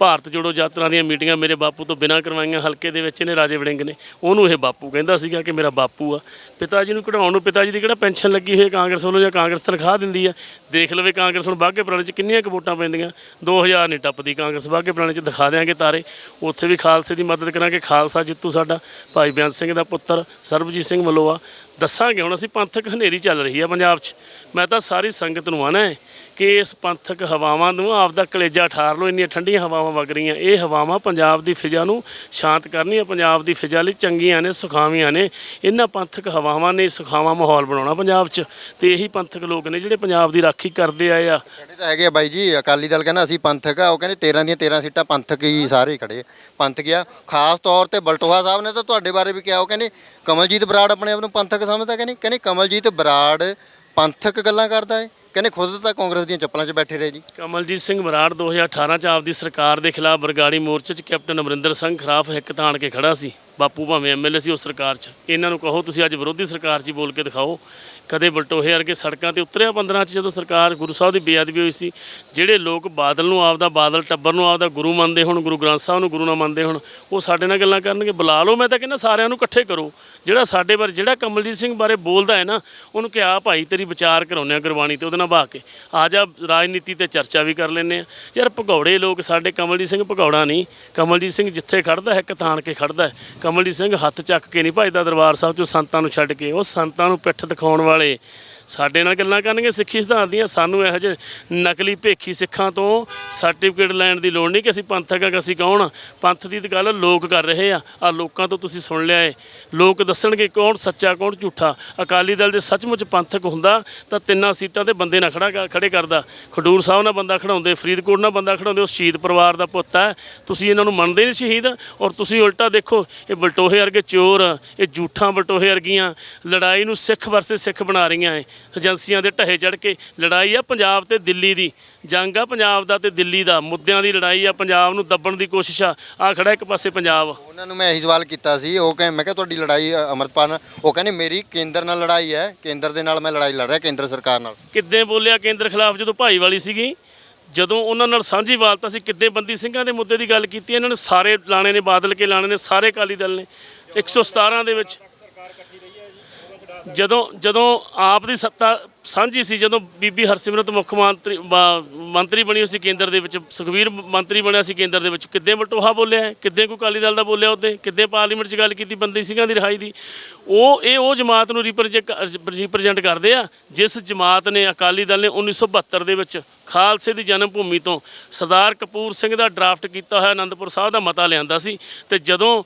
ਭਾਰਤ ਜੋੜੋ ਯਾਤਰਾ ਦੀਆਂ ਮੀਟਿੰਗਾਂ ਮੇਰੇ ਬਾਪੂ ਤੋਂ ਬਿਨਾਂ ਕਰਵਾਈਆਂ, ਹਲਕੇ ਦੇ ਵਿੱਚ ਇਹਨੇ ਰਾਜੇ ਵੜਿੰਗ ਨੇ। ਉਹਨੂੰ ਇਹ ਬਾਪੂ ਕਹਿੰਦਾ ਸੀਗਾ ਕਿ ਮੇਰਾ ਬਾਪੂ ਆ। ਪਿਤਾ ਜੀ ਨੂੰ ਕਢਾਉਣ ਨੂੰ ਪਿਤਾ ਜੀ ਦੀ ਕਿਹੜਾ ਪੈਨਸ਼ਨ ਲੱਗੀ ਹੋਈ ਹੈ ਕਾਂਗਰਸ ਵੱਲੋਂ ਜਾਂ ਕਾਂਗਰਸ ਤਨਖਾਹ ਦਿੰਦੀ ਆ? ਦੇਖ ਲਵੇ ਕਾਂਗਰਸ ਹੁਣ ਬਾਗੇ ਪੁਰਾਣੇ ਚ ਕਿੰਨੀਆਂ ਕੁ ਵੋਟਾਂ ਪੈਂਦੀਆਂ। 2000 ਨਹੀਂ ਟੱਪਦੀ ਕਾਂਗਰਸ ਬਾਗੇ ਪੁਰਾਣੇ ਚ ਦਿਖਾ ਦਿਆਂਗੇ ਤਾਰੇ। ਉੱਥੇ ਵੀ ਖਾਲਸੇ ਦੀ ਮਦਦ ਕਰਾਂਗੇ। ਖਾਲਸਾ ਜਿੱਤੂ ਸਾਡਾ। ਭਾਈ ਬਿਆਨ ਸਿੰਘ ਦਾ ਪੁੱਤਰ ਸਰਬਜੀਤ ਸਿੰਘ ਮਲੋਆ ਦੱਸਾਂਗੇ ਹੁਣ ਅਸੀਂ ਪੰਥਕ ਹਨੇਰੀ ਚੱਲ ਰਹੀ ਆ ਪੰਜਾਬ 'ਚ। ਮੈਂ ਤਾਂ ਸਾਰੀ ਸੰਗਤ ਨੂੰ ਆਣਾ ਹੈ ਕਿ ਇਸ ਪੰਥਕ ਹਵਾਵਾਂ ਨੂੰ ਆਪਦਾ ਕਲੇਜਾ ਠਾਰ ਲਓ, ਇੰਨੀਆਂ ਠੰਡੀਆਂ ਹਵਾਵਾਂ ਵਗ ਰਹੀਆਂ। ਇਹ ਹਵਾਵਾਂ ਪੰਜਾਬ ਦੀ ਫਿਜ਼ਾ ਨੂੰ ਸ਼ਾਂਤ ਕਰਨੀਆਂ ਪੰਜਾਬ ਦੀ ਫਿਜ਼ਾ ਲਈ ਚੰਗੀਆਂ ਨੇ, ਸੁਖਾਵੀਆਂ ਨੇ। ਇਹਨਾਂ ਪੰਥਕ ਹਵਾਵਾਂ ਨੇ ਸੁਖਾਵਾਂ ਮਾਹੌਲ ਬਣਾਉਣਾ ਪੰਜਾਬ 'ਚ। ਤੇ ਇਹੀ ਪੰਥਕ ਲੋਕ ਨੇ ਜਿਹੜੇ ਪੰਜਾਬ ਦੀ ਰਾਖੀ ਕਰਦੇ ਆਏ ਆ। ਸਾਡੇ ਤਾਂ ਹੈਗੇ ਆ ਬਾਈ ਜੀ, ਅਕਾਲੀ ਦਲ ਕਹਿੰਦਾ ਅਸੀਂ ਪੰਥਕ ਆ, ਉਹ ਕਹਿੰਦੇ 13 ਦੀਆਂ 13 ਸੀਟਾਂ ਪੰਥਕ ਹੀ ਸਾਰੇ ਖੜੇ ਆ, ਪੰਥਕ ਆ। ਖਾਸ ਤੌਰ ਤੇ ਬਲਟੋਹਾ ਸਾਹਿਬ ਨੇ ਤਾਂ ਤੁਹਾਡੇ ਬਾਰੇ ਵੀ ਕਿਹਾ, ਉਹ ਕਹਿੰਦੇ ਕਮਲਜੀਤ ਬਰਾੜ ਆਪਣੇ ਆਪ ਨੂੰ ਪੰਥਕ ਸਮਝਦਾ ਕਹਿੰਦੇ ਕਹਿੰਦੇ ਕਮਲਜੀਤ ਬਰਾੜ ਪੰਥਕ ਗੱਲਾਂ ਕਰਦਾ ਹੈ ਕਹਿੰਦੇ ਖੁਦ ਤਾਂ ਕਾਂਗਰਸ ਦੀਆਂ ਚੱਪਲਾਂ 'ਚ ਬੈਠੇ ਰਹੇ ਜੀ। ਕਮਲਜੀਤ ਸਿੰਘ ਬਰਾੜ 2018 ਚ ਆਪਦੀ ਸਰਕਾਰ ਦੇ ਖਿਲਾਫ ਬਰਗਾੜੀ ਮੋਰਚੇ 'ਚ ਕੈਪਟਨ ਅਮਰਿੰਦਰ ਸਿੰਘ ਖਿਲਾਫ ਹਿੱਕ ਤਾਣ ਕੇ ਖੜਾ ਸੀ। ਬਾਪੂ ਭਾਵੇਂ ਐਮਐਲਏ ਸੀ ਉਸ ਸਰਕਾਰ 'ਚ। ਇਹਨਾਂ ਨੂੰ ਕਹੋ, ਤੁਸੀਂ ਅੱਜ ਵਿਰੋਧੀ ਸਰਕਾਰ 'ਚ ਹੀ ਬੋਲ ਕੇ ਦਿਖਾਓ। ਕਦੇ ਬਲਟੋਹੇ ਵਰਗੇ ਸੜਕਾਂ ਤੇ ਉਤਰਿਆ 15 ਚ ਜਦੋਂ ਸਰਕਾਰ ਗੁਰੂ ਸਾਹਿਬ ਦੀ ਬੇਅਦਬੀ ਹੋਈ ਸੀ। ਜਿਹੜੇ ਲੋਕ ਬਾਦਲ ਨੂੰ ਆਪਦਾ ਬਾਦਲ ਟੱਬਰ ਨੂੰ ਆਪਦਾ ਗੁਰੂ ਮੰਨਦੇ ਹੁਣ, ਗੁਰੂ ਗ੍ਰੰਥ ਸਾਹਿਬ ਨੂੰ ਗੁਰੂ ਨਾ ਮੰਨਦੇ ਹੁਣ, ਉਹ ਸਾਡੇ ਨਾਲ ਗੱਲਾਂ ਕਰਨਗੇ। ਬੁਲਾ ਲਓ, ਮੈਂ ਤਾਂ ਕਹਿੰਦਾ ਸਾਰਿਆਂ ਨੂੰ ਇਕੱਠੇ ਕਰੋ। ਜਿਹੜਾ ਸਾਡੇ ਬਾਰੇ, ਜਿਹੜਾ ਕਮਲਜੀਤ ਸਿੰਘ ਬਾਰੇ ਬੋਲਦਾ ਹੈ ਨਾ, ਉਹਨੂੰ ਕਿਹਾ, ਭਾਈ, ਤੇਰੀ ਵਿਚਾਰ ਕਰਾਉਂਦੇ ਆ ਗੁਰਬਾਣੀ ਤੇ, ਉਹਦੇ ਨਾਲ ਬਾ ਕੇ। ਆ ਜਾ, ਰਾਜਨੀਤੀ ਤੇ ਚਰਚਾ ਵੀ ਕਰ ਲੈਂਦੇ ਆ ਯਾਰ, ਭਗੌੜੇ ਲੋਕ ਸਾਡੇ ਕਮਲਜੀਤ ਸਿੰਘ ਭਗੌੜਾ ਨਹੀਂ। ਕਮਲਜੀਤ ਸਿੰਘ ਜਿੱਥੇ ਖੜਦਾ ਹੈ ਕਤਾਣ ਕੇ ਖੜਦਾ ਹੈ। ਕਮਲਜੀਤ ਸਿੰਘ ਹੱਥ ਚੱਕ ਕੇ ਨਹੀਂ ਭਜਦਾ ਦਰਬਾਰ ਸਾਹਿਬ ਚੋਂ ਸੰਤਾਂ ਨੂੰ ਛੱਡ ਕੇ, ਉਹ ਸੰਤਾਂ ਨੂੰ ਪਿੱਠ ਦਿਖਾਉਣ ਵਾਲੇ ਸਾਡੇ ਨਾਲ ਗੱਲਾਂ ਕਰਨਗੇ, ਸਿੱਖੀ ਸਿਧਾਂਤ ਦੀਆਂ। ਸਾਨੂੰ ਇਹੋ ਜਿਹੇ ਨਕਲੀ ਭੇਖੀ ਸਿੱਖਾਂ ਤੋਂ ਸਰਟੀਫਿਕੇਟ ਲੈਣ ਦੀ ਲੋੜ ਨਹੀਂ ਕਿ ਅਸੀਂ ਪੰਥਕ ਆ ਕਿ ਅਸੀਂ ਕੌਣ ਆ। ਪੰਥ ਦੀ ਤਾਂ ਗੱਲ ਲੋਕ ਕਰ ਰਹੇ ਆ। ਆ ਲੋਕਾਂ ਤੋਂ ਤੁਸੀਂ ਸੁਣ ਲਿਆ ਏ। ਲੋਕ ਦੱਸਣਗੇ ਕੌਣ ਸੱਚਾ, ਕੌਣ ਝੂਠਾ। ਅਕਾਲੀ ਦਲ ਜੇ ਸੱਚਮੁੱਚ ਪੰਥਕ ਹੁੰਦਾ, ਤਾਂ ਤਿੰਨਾਂ ਸੀਟਾਂ ਤੇ ਬੰਦੇ ਨਾ ਖੜਾ ਕਰ- ਖੜੇ ਕਰਦਾ। ਖਡੂਰ ਸਾਹਿਬ ਨਾਲ ਬੰਦਾ ਖੜਾਉਂਦੇ, ਫਰੀਦਕੋਟ ਨਾਲ ਬੰਦਾ ਖੜਾਉਂਦੇ, ਉਹ ਸ਼ਹੀਦ ਪਰਿਵਾਰ ਦਾ ਪੁੱਤ ਹੈ ਤੁਸੀਂ ਇਹਨਾਂ ਨੂੰ ਮੰਨਦੇ ਨਹੀਂ ਸ਼ਹੀਦ? ਔਰ ਤੁਸੀਂ ਉਲਟਾ ਦੇਖੋ, ਇਹ ਬਲਟੋਹੇ ਵਰਗੇ ਚੋਰ, ਇਹ ਝੂਠਾਂ ਬਲਟੋਹੇ ਵਰਗੀਆਂ ਲੜਾਈ ਨੂੰ ਸਿੱਖ ਵਰਸੇ ਸਿੱਖ ਬਣਾ ਰਹੀਆਂ ਏ। ਏਜੰਸੀਆਂ ਦੇ ਢਹੇ ਚੜ ਕੇ ਲੜਾਈ ਆ ਪੰਜਾਬ ਤੇ ਦਿੱਲੀ ਦੀ। ਜੰਗ ਆ ਪੰਜਾਬ ਦਾ ਤੇ ਦਿੱਲੀ ਦਾ। ਮੁੱਦਿਆਂ ਦੀ ਲੜਾਈ ਆ ਪੰਜਾਬ ਨੂੰ ਦੱਬਣ ਦੀ ਕੋਸ਼ਿਸ਼ ਆ। ਆ ਖੜਾ ਇੱਕ ਪਾਸੇ ਪੰਜਾਬ। ਉਹਨਾਂ ਨੂੰ ਮੈਂ ਇਹੀ ਸਵਾਲ ਕੀਤਾ ਸੀ। ਉਹ ਕਹੇ ਮੈਂ ਕਿਹਾ ਤੁਹਾਡੀ ਲੜਾਈ ਅ, ਅੰਮ੍ਰਿਤਪਾਲ ਨਾਲ ਉਹ ਕਹਿੰਦੇ ਮੇਰੀ ਕੇਂਦਰ ਨਾਲ ਲੜਾਈ ਹੈ। ਕੇਂਦਰ ਦੇ ਨਾਲ ਮੈਂ ਲੜਾਈ ਲੜ ਰਿਹਾ ਕੇਂਦਰ ਸਰਕਾਰ ਨਾਲ। ਕਿੱਦਾਂ ਬੋਲਿਆ ਕੇਂਦਰ ਖਿਲਾਫ ਜਦੋਂ ਭਾਈਵਾਲੀ ਸੀਗੀ? ਜਦੋਂ ਉਹਨਾਂ ਨਾਲ ਸਾਂਝੀ ਵਾਲਤਾ ਸੀ ਕਿੱਦਾਂ ਬੰਦੀ ਸਿੰਘਾਂ ਦੇ ਮੁੱਦੇ ਦੀ ਗੱਲ ਕੀਤੀ ਇਹਨਾਂ ਨੇ ਸਾਰੇ ਲਾਣੇ ਨੇ ਬਾਦਲ ਕੇ ਲਾਣੇ ਨੇ ਸਾਰੇ ਅਕਾਲੀ ਦਲ ਨੇ। 117 ਦੇ ਵਿੱਚ ਜਦੋਂ ਜਦੋਂ ਆਪ ਦੀ ਸੱਤਾ ਸਾਂਝੀ ਸੀ, ਜਦੋਂ ਬੀਬੀ ਹਰਸਿਮਰਤ ਮੁੱਖ ਮੰਤਰੀ ਵਾ- ਮੰਤਰੀ ਬਣੀ ਹੋਈ ਸੀ ਕੇਂਦਰ ਦੇ ਵਿੱਚ ਸੁਖਵੀਰ ਮੰਤਰੀ ਬਣਿਆ ਸੀ ਕੇਂਦਰ ਦੇ ਵਿੱਚ, ਕਿੱਦਾਂ ਬਟੋਹਾ ਬੋਲਿਆ ਕਿੱਦਾਂ ਕੋਈ ਅਕਾਲੀ ਦਲ ਦਾ ਬੋਲਿਆ ਉਹਦੇ ਕਿੱਦਾਂ ਪਾਰਲੀਮੈਂਟ 'ਚ ਗੱਲ ਕੀਤੀ ਬੰਦੀ ਸਿੰਘਾਂ ਦੀ ਰਿਹਾਈ ਦੀ, ਉਹ, ਇਹ ਉਹ ਜਮਾਤ ਨੂੰ ਰਿਪਰੈਜ਼ੈਂਟ ਕਰਦੇ ਆ, ਜਿਸ ਜਮਾਤ ਨੇ ਅਕਾਲੀ ਦਲ ਨੇ 1972 ਦੇ ਵਿੱਚ ਖਾਲਸੇ ਦੀ ਜਨਮ ਭੂਮੀ ਤੋਂ ਸਰਦਾਰ ਕਪੂਰ ਸਿੰਘ ਦਾ ਡਰਾਫਟ ਕੀਤਾ ਹੋਇਆ ਆਨੰਦਪੁਰ ਸਾਹਿਬ ਦਾ ਮਤਾ ਲਿਆਂਦਾ ਸੀ, ਤੇ ਜਦੋਂ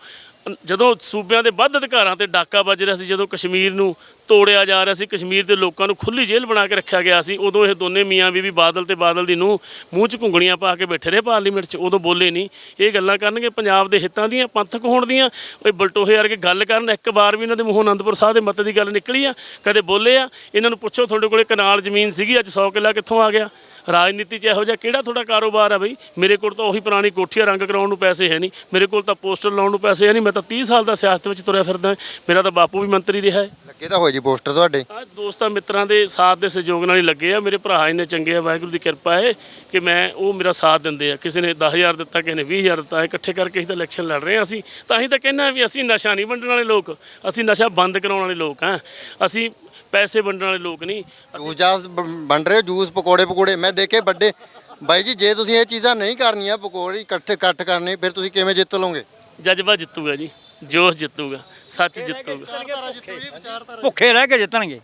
ਜਦੋਂ ਸੂਬਿਆਂ ਦੇ ਵੱਧ ਅਧਿਕਾਰਾਂ ਤੇ ਡਾਕਾ ਵੱਜ ਰਿਹਾ ਸੀ, ਜਦੋਂ ਕਸ਼ਮੀਰ ਨੂੰ ਤੋੜਿਆ ਜਾ ਰਿਹਾ ਸੀ, ਕਸ਼ਮੀਰ ਦੇ ਲੋਕਾਂ ਨੂੰ ਖੁੱਲੀ ਜੇਲ੍ਹ ਬਣਾ ਕੇ ਰੱਖਿਆ ਗਿਆ ਸੀ, ਉਦੋਂ ਇਹ ਦੋਨੇ ਮੀਆਂ ਬੀਬੀ ਬਾਦਲ ਤੇ ਬਾਦਲ ਦੀ ਨੂੰ ਮੂੰਹ 'ਚ ਘੁੰਗਣੀਆਂ ਪਾ ਕੇ ਬੈਠੇ ਰਹੇ ਪਾਰਲੀਮੈਂਟ 'ਚ, ਉਦੋਂ ਬੋਲੇ ਨਹੀਂ। ਇਹ ਗੱਲਾਂ ਕਰਨਗੇ ਪੰਜਾਬ ਦੇ ਹਿੱਤਾਂ ਦੀਆਂ, ਪੰਥਕ ਹੋਣ ਦੀਆਂ। ਉਹ ਬਲਟੋਹੇ ਵਰਗੇ ਗੱਲ ਕਰਨ, ਇੱਕ ਵਾਰ ਵੀ ਇਹਨਾਂ ਦੇ ਮੂੰਹੋਂ ਅਨੰਦਪੁਰ ਸਾਹਿਬ ਦੇ ਮਤ ਦੀ ਗੱਲ ਨਿਕਲੀ ਆ, ਕਦੇ ਬੋਲੇ ਆ। ਇਹਨਾਂ ਨੂੰ ਪੁੱਛੋ, ਤੁਹਾਡੇ ਕੋਲੇ ਕਨਾਲ ਜ਼ਮੀਨ ਸੀਗੀ, ਅੱਜ 100 ਕਿੱਲਾ ਕਿੱਥੋਂ ਆ ਗਿਆ? ਰਾਜਨੀਤੀ 'ਚ ਇਹੋ ਜਿਹਾ ਕਿਹੜਾ ਤੁਹਾਡਾ ਕਾਰੋਬਾਰ ਆ ਬਈ? ਮੇਰੇ ਕੋਲ ਤਾਂ ਉਹੀ ਪੁਰਾਣੀ ਕੋਠੀਆਂ ਰੰਗ ਕਰਾਉਣ ਨੂੰ ਪੈਸੇ ਹੈ ਨਹੀਂ। ਮੇਰੇ ਕੋਲ ਤਾਂ ਪੋਸਟਰ ਲਾਉਣ ਨੂੰ ਪੈਸੇ ਹੈ ਨਹੀਂ। ਮੈਂ ਤਾਂ 30 ਸਾਲ ਦਾ ਸਿਆਸਤ ਵਿੱਚ ਤੁਰਿਆ ਫਿਰਦਾ ਮੇਰਾ ਤਾਂ ਬਾਪੂ ਵੀ ਮੰਤਰੀ ਰਿਹਾ ਹੈ। ਲੱਗੇ ਤਾਂ ਹੋਏ ਜੀ ਪੋਸਟਰ ਤੁਹਾਡੇ? ਆ ਦੋਸਤਾਂ ਮਿੱਤਰਾਂ ਦੇ ਸਾਥ ਦੇ ਸਹਿਯੋਗ ਨਾਲ ਹੀ ਲੱਗੇ ਆ। ਮੇਰੇ ਭਰਾ ਇੰਨੇ ਚੰਗੇ ਆ ਵਾਹਿਗੁਰੂ ਦੀ ਕਿਰਪਾ ਹੈ ਕਿ ਮੈਂ ਉਹ ਮੇਰਾ ਸਾਥ ਦਿੰਦੇ ਆ। ਕਿਸੇ ਨੇ 10000 ਦਿੱਤਾ ਕਿਸੇ ਨੇ 20000 ਦਿੱਤਾ ਇਕੱਠੇ ਕਰਕੇ ਅਸੀਂ ਤਾਂ ਇਲੈਕਸ਼ਨ ਲੜ ਰਹੇ ਆ ਅਸੀਂ। ਤਾਂ ਹੀ ਤਾਂ ਕਹਿੰਦਾ ਵੀ ਅਸੀਂ ਨਸ਼ਾ ਨਹੀਂ ਵੰਡਣ ਵਾਲੇ ਲੋਕ ਅਸੀਂ ਨਸ਼ਾ ਬੰਦ ਕਰਾਉਣ ਵਾਲੇ ਲੋਕ ਆ ਅਸੀਂ ਪੈਸੇ ਵੰਡਣ ਵਾਲੇ ਲੋਕ ਨਹੀਂ। ਜੂਸ ਜਾਸ ਵੰਡ ਰਹੇ ਹੋ, ਜੂਸ ਪਕੌੜੇ ਪਕੌੜੇ। ਮੈਂ ਦੇਖੇ ਵੱਡੇ। ਬਾਈ ਜੀ ਜੇ ਤੁਸੀਂ ਇਹ ਚੀਜ਼ਾਂ ਨਹੀਂ ਕਰਨੀਆਂ ਪਕੌੜੇ ਇਕੱਠੇ ਇਕੱਠ ਕਰਨੇ ਫਿਰ ਤੁਸੀਂ ਕਿਵੇਂ ਜਿੱਤ ਲਓਗੇ? ਜਜ਼ਬਾ ਜਿੱਤੂਗਾ ਜੀ ਜੋਸ਼ ਜਿੱਤੂਗਾ ਸੱਚ ਜਿੱਤੂਗਾ। ਭੁੱਖੇ। ਰਹਿ ਕੇ ਜਿੱਤਣਗੇ।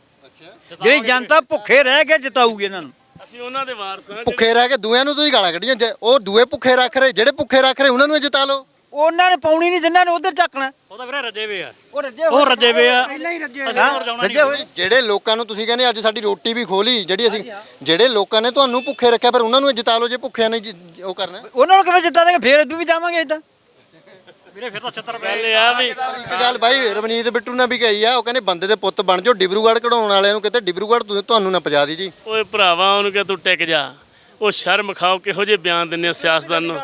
ਜਿਹੜੀ ਜਨਤਾ ਭੁੱਖੇ ਰਹਿ ਕੇ ਜਿਤਾਊਗੀ ਇਹਨਾਂ ਨੂੰ। ਅਸੀਂ ਉਹਨਾਂ ਦੇ ਵਾਰਸ ਹਾਂ ਭੁੱਖੇ ਰਹਿ ਕੇ ਦੂਆਂ ਨੂੰ ਤੁਸੀਂ ਗਾਲਾਂ ਕੱਢੀਆਂ। ਜੇ ਉਹ ਦੂਏ ਭੁੱਖੇ ਰੱਖ ਰਹੇ ਜਿਹੜੇ ਭੁੱਖੇ ਰੱਖ ਰਹੇ ਉਹਨਾਂ ਨੂੰ ਜਿਤਾ ਲਓ। ਉਹਨਾਂ ਨੇ ਪਾਉਣੀ ਨਹੀਂ ਜਿੰਨਾਂ ਨੇ ਉਧਰ ਚੱਕਣਾ। ਉਹ ਤਾਂ ਵੀਰੇ ਰੱਜੇ ਵੇ ਆ। ਉਹ ਰੱਜੇ ਉਹ ਰੱਜੇ ਵੇ ਆ। ਪਹਿਲਾਂ ਹੀ ਰੱਜੇ ਰੱਜੇ ਹੋਏ। ਜਿਹੜੇ ਲੋਕਾਂ ਨੂੰ ਤੁਸੀਂ ਕਹਿੰਦੇ ਅੱਜ ਸਾਡੀ ਰੋਟੀ ਵੀ ਖੋਲੀ ਜਿਹੜੀ ਅਸੀਂ ਜਿਹੜੇ ਲੋਕਾਂ ਨੇ ਤੁਹਾਨੂੰ ਭੁੱਖੇ ਰੱਖਿਆ ਫਿਰ ਉਹਨਾਂ ਨੂੰ ਜਿਤਾ ਲਓ ਜੇ ਭੁੱਖਿਆਂ ਨੇ ਜਿ- ਉਹ ਕਰਨਾ। ਉਹਨਾਂ ਨੂੰ ਕਿਵੇਂ ਜਿੱਤਾ ਦੇਗੇ ਫੇਰ ਵੀ ਜਾਵਾਂਗੇ ਇਦਾਂ ਵੀਰੇ ਫਿਰ ਤਾਂ 70 ਗੱਲ ਇਹ ਆ ਵੀ ਇੱਕ ਗੱਲ ਬਾਈ ਰਵਨੀਤ ਬਿੱਟੂ ਨੇ ਵੀ ਕਹੀ ਆ ਉਹ ਕਹਿੰਦੇ ਬੰਦੇ ਦੇ ਪੁੱਤ ਬਣ ਜਾਓ ਡਿਬਰੂਗੜ੍ਹ ਕਢਾਉਣ ਵਾਲਿਆਂ ਨੂੰ ਕਿਤੇ ਡਿਬਰੂਗੜ੍ਹ ਤੁਸੀਂ- ਤੁਹਾਨੂੰ ਨਾ ਪਜਾ ਦੀ ਜੀ। ਓਏ ਭਰਾਵਾ ਉਹਨੂੰ ਕਿ ਤੂੰ ਟਿਕ ਜਾ। ਉਹ ਸ਼ਰਮ ਖਾਓ ਕਿਹੋ ਜਿਹੇ ਬਿਆਨ ਦਿੰਦੇ ਆ ਸਿਆਸਤਦਾਨ ਨੂੰ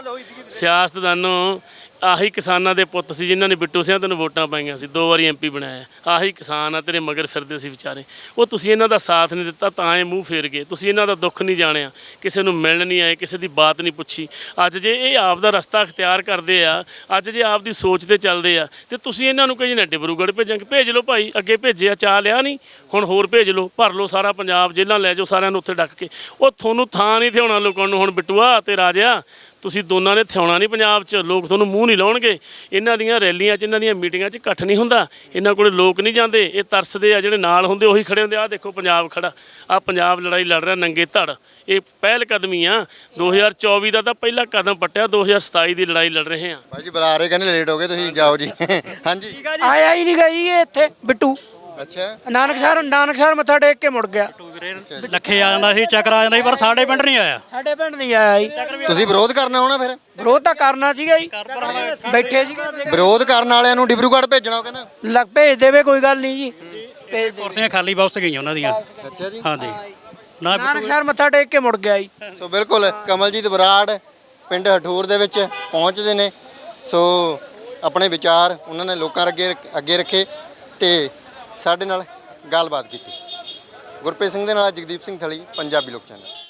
ਸਿਆਸਤਦਾਨ ਨੂੰ ਆਹੀ ਕਿਸਾਨਾਂ ਦੇ ਪੁੱਤ ਸੀ ਜਿਨ੍ਹਾਂ ਨੇ ਬਿੱਟੂ ਸਿੰਘ ਤੈਨੂੰ ਵੋਟਾਂ ਪਾਈਆਂ ਸੀ, ਦੋ ਵਾਰੀ ਐਮਪੀ ਬਣਾਇਆ। ਆਹੀ ਕਿਸਾਨ ਆ ਤੇਰੇ ਮਗਰ ਫਿਰਦੇ ਸੀ ਵਿਚਾਰੇ। ਉਹ ਤੁਸੀਂ ਇਹਨਾਂ ਦਾ ਸਾਥ ਨਹੀਂ ਦਿੱਤਾ, ਤਾਂ ਇਹ ਮੂੰਹ ਫੇਰ ਗਏ। ਤੁਸੀਂ ਇਹਨਾਂ ਦਾ ਦੁੱਖ ਨਹੀਂ ਜਾਣਿਆ, ਕਿਸੇ ਨੂੰ ਮਿਲਣ ਨਹੀਂ ਆਏ, ਕਿਸੇ ਦੀ ਬਾਤ ਨਹੀਂ ਪੁੱਛੀ। ਅੱਜ ਜੇ ਇਹ ਆਪ ਦਾ ਰਸਤਾ ਅਖਤਿਆਰ ਕਰਦੇ ਆ, ਅੱਜ ਜੇ ਆਪ ਦੀ ਸੋਚ ਤੇ ਚੱਲਦੇ ਆ, ਤੇ ਤੁਸੀਂ ਇਹਨਾਂ ਨੂੰ ਕਹੀ ਨਾ ਡਿਬਰੂਗੜ੍ਹ ਭੇਜਾਂਗੇ, ਭੇਜ ਲਓ ਭਾਈ, ਅੱਗੇ ਭੇਜਿਆ, ਚਾਹ ਲਿਆ ਨਹੀਂ, ਹੁਣ ਹੋਰ ਭੇਜ ਲਓ, ਭਰ ਲਓ ਸਾਰਾ ਪੰਜਾਬ, ਜੇਲ੍ਹਾਂ ਲੈ ਜਾਓ ਸਾਰਿਆਂ ਨੂੰ ਉੱਥੇ ਡੱਕ ਕੇ। ਉਹ ਤੁਹਾਨੂੰ ਥਾਂ ਨਹੀਂ ਥਿਆਉਣਾ ਲੋਕਾਂ ਨੂੰ ਹੁਣ ਬਿੱਟੂਆ, ਤੇ ਰਾਜਾ ਤੁਸੀਂ ਦੋਨਾਂ ਨੇ ਥਿਆਉਣਾ ਨਹੀਂ ਪੰਜਾਬ 'ਚ ਲੋਕ ਤੁਹਾਨੂੰ ਮੂੰਹ ਨਹੀਂ ਲਾਉਣਗੇ। ਇਹਨਾਂ ਦੀਆਂ ਰੈਲੀਆਂ 'ਚ ਇਹਨਾਂ ਦੀਆਂ ਮੀਟਿੰਗਾਂ 'ਚ ਇਕੱਠ ਨਹੀਂ ਹੁੰਦਾ। ਇਹਨਾਂ ਕੋਲੇ ਲੋਕ ਨਹੀਂ ਜਾਂਦੇ। ਇਹ ਤਰਸਦੇ ਆ ਜਿਹੜੇ ਨਾਲ ਹੁੰਦੇ ਉਹੀ ਖੜੇ ਹੁੰਦੇ। ਆ ਦੇਖੋ ਪੰਜਾਬ ਖੜਾ। ਆ ਪੰਜਾਬ ਲੜਾਈ ਲੜ ਰਿਹਾ ਨੰਗੇ ਧੜ। ਇਹ ਪਹਿਲ ਕਦਮੀ ਆ। 2024 ਦਾ ਤਾਂ ਪਹਿਲਾ ਕਦਮ ਪੱਟਿਆ 2027 ਦੀ ਲੜਾਈ ਲੜ ਰਹੇ ਆ। ਬਾਈ ਜੀ ਬੁਲਾ ਰਹੇ ਕਹਿੰਦੇ ਲੇਟ ਹੋ ਗਏ ਤੁਸੀਂ ਜਾਓ ਜੀ। ਹਾਂਜੀ। ਆਇਆ ਹੀ ਨਹੀਂ ਗਈ ਇੱਥੇ ਬਿੱਟੂ। ਅੱਛਾ। ਨਾਨਕਸਰ ਨਾਨਕਸਰ ਮੱਥਾ ਟੇਕ ਕੇ ਮੁੜ ਗਿਆ। ਲੱਖੇ ਆ ਜਾਂਦਾ ਸੀ ਚੱਕਰ ਆ ਜਾਂਦਾ ਸੀ ਪਰ ਸਾਡੇ ਪਿੰਡ ਨਹੀਂ ਆਇਆ। ਸਾਡੇ ਪਿੰਡ ਨਹੀਂ ਆਇਆ ਜੀ। ਤੁਸੀਂ ਵਿਰੋਧ ਕਰਨਾ ਹੋਣਾ ਫਿਰ? ਵਿਰੋਧ ਤਾਂ ਕਰਨਾ ਸੀਗਾ ਜੀ। ਬੈਠੇ ਸੀਗੇ। ਵਿਰੋਧ ਕਰਨ ਵਾਲਿਆਂ ਨੂੰ ਡਿਬਰੂਗੜ੍ਹ ਭੇਜਣਾ ਉਹ ਕਹਿੰਦਾ। ਲੱਗ ਭੇਜ ਦੇਵੇ ਕੋਈ ਗੱਲ ਨਹੀਂ ਜੀ। ਭੇਜ ਦੇ ਕੁਰਸੀਆਂ ਖਾਲੀ ਬਾਕਸ ਗਈਆਂ ਉਹਨਾਂ ਦੀਆਂ। ਅੱਛਾ ਜੀ। ਹਾਂਜੀ। ਨਾ ਨਾਨਕਸਰ ਮੱਥਾ ਟੇਕ ਕੇ ਮੁੜ ਗਿਆ ਜੀ। ਸੋ ਬਿਲਕੁਲ ਕਮਲਜੀਤ ਬਰਾੜ ਪਿੰਡ ਹਠੂਰ ਦੇ ਵਿੱਚ ਪਹੁੰਚਦੇ ਨੇ। ਸੋ ਆਪਣੇ ਵਿਚਾਰ ਉਹਨਾਂ ਨੇ ਲੋਕਾਂ ਅੱਗੇ ਅੱਗੇ ਰੱਖੇ ਤੇ ਸਾਡੇ ਨਾਲ ਗੱਲਬਾਤ ਕੀਤੀ। ਗੁਰਪ੍ਰੀਤ ਸਿੰਘ ਦੇ ਨਾਲ ਜਗਦੀਪ ਸਿੰਘ ਥਲੀ ਪੰਜਾਬੀ ਲੋਕ ਚੈਨਲ।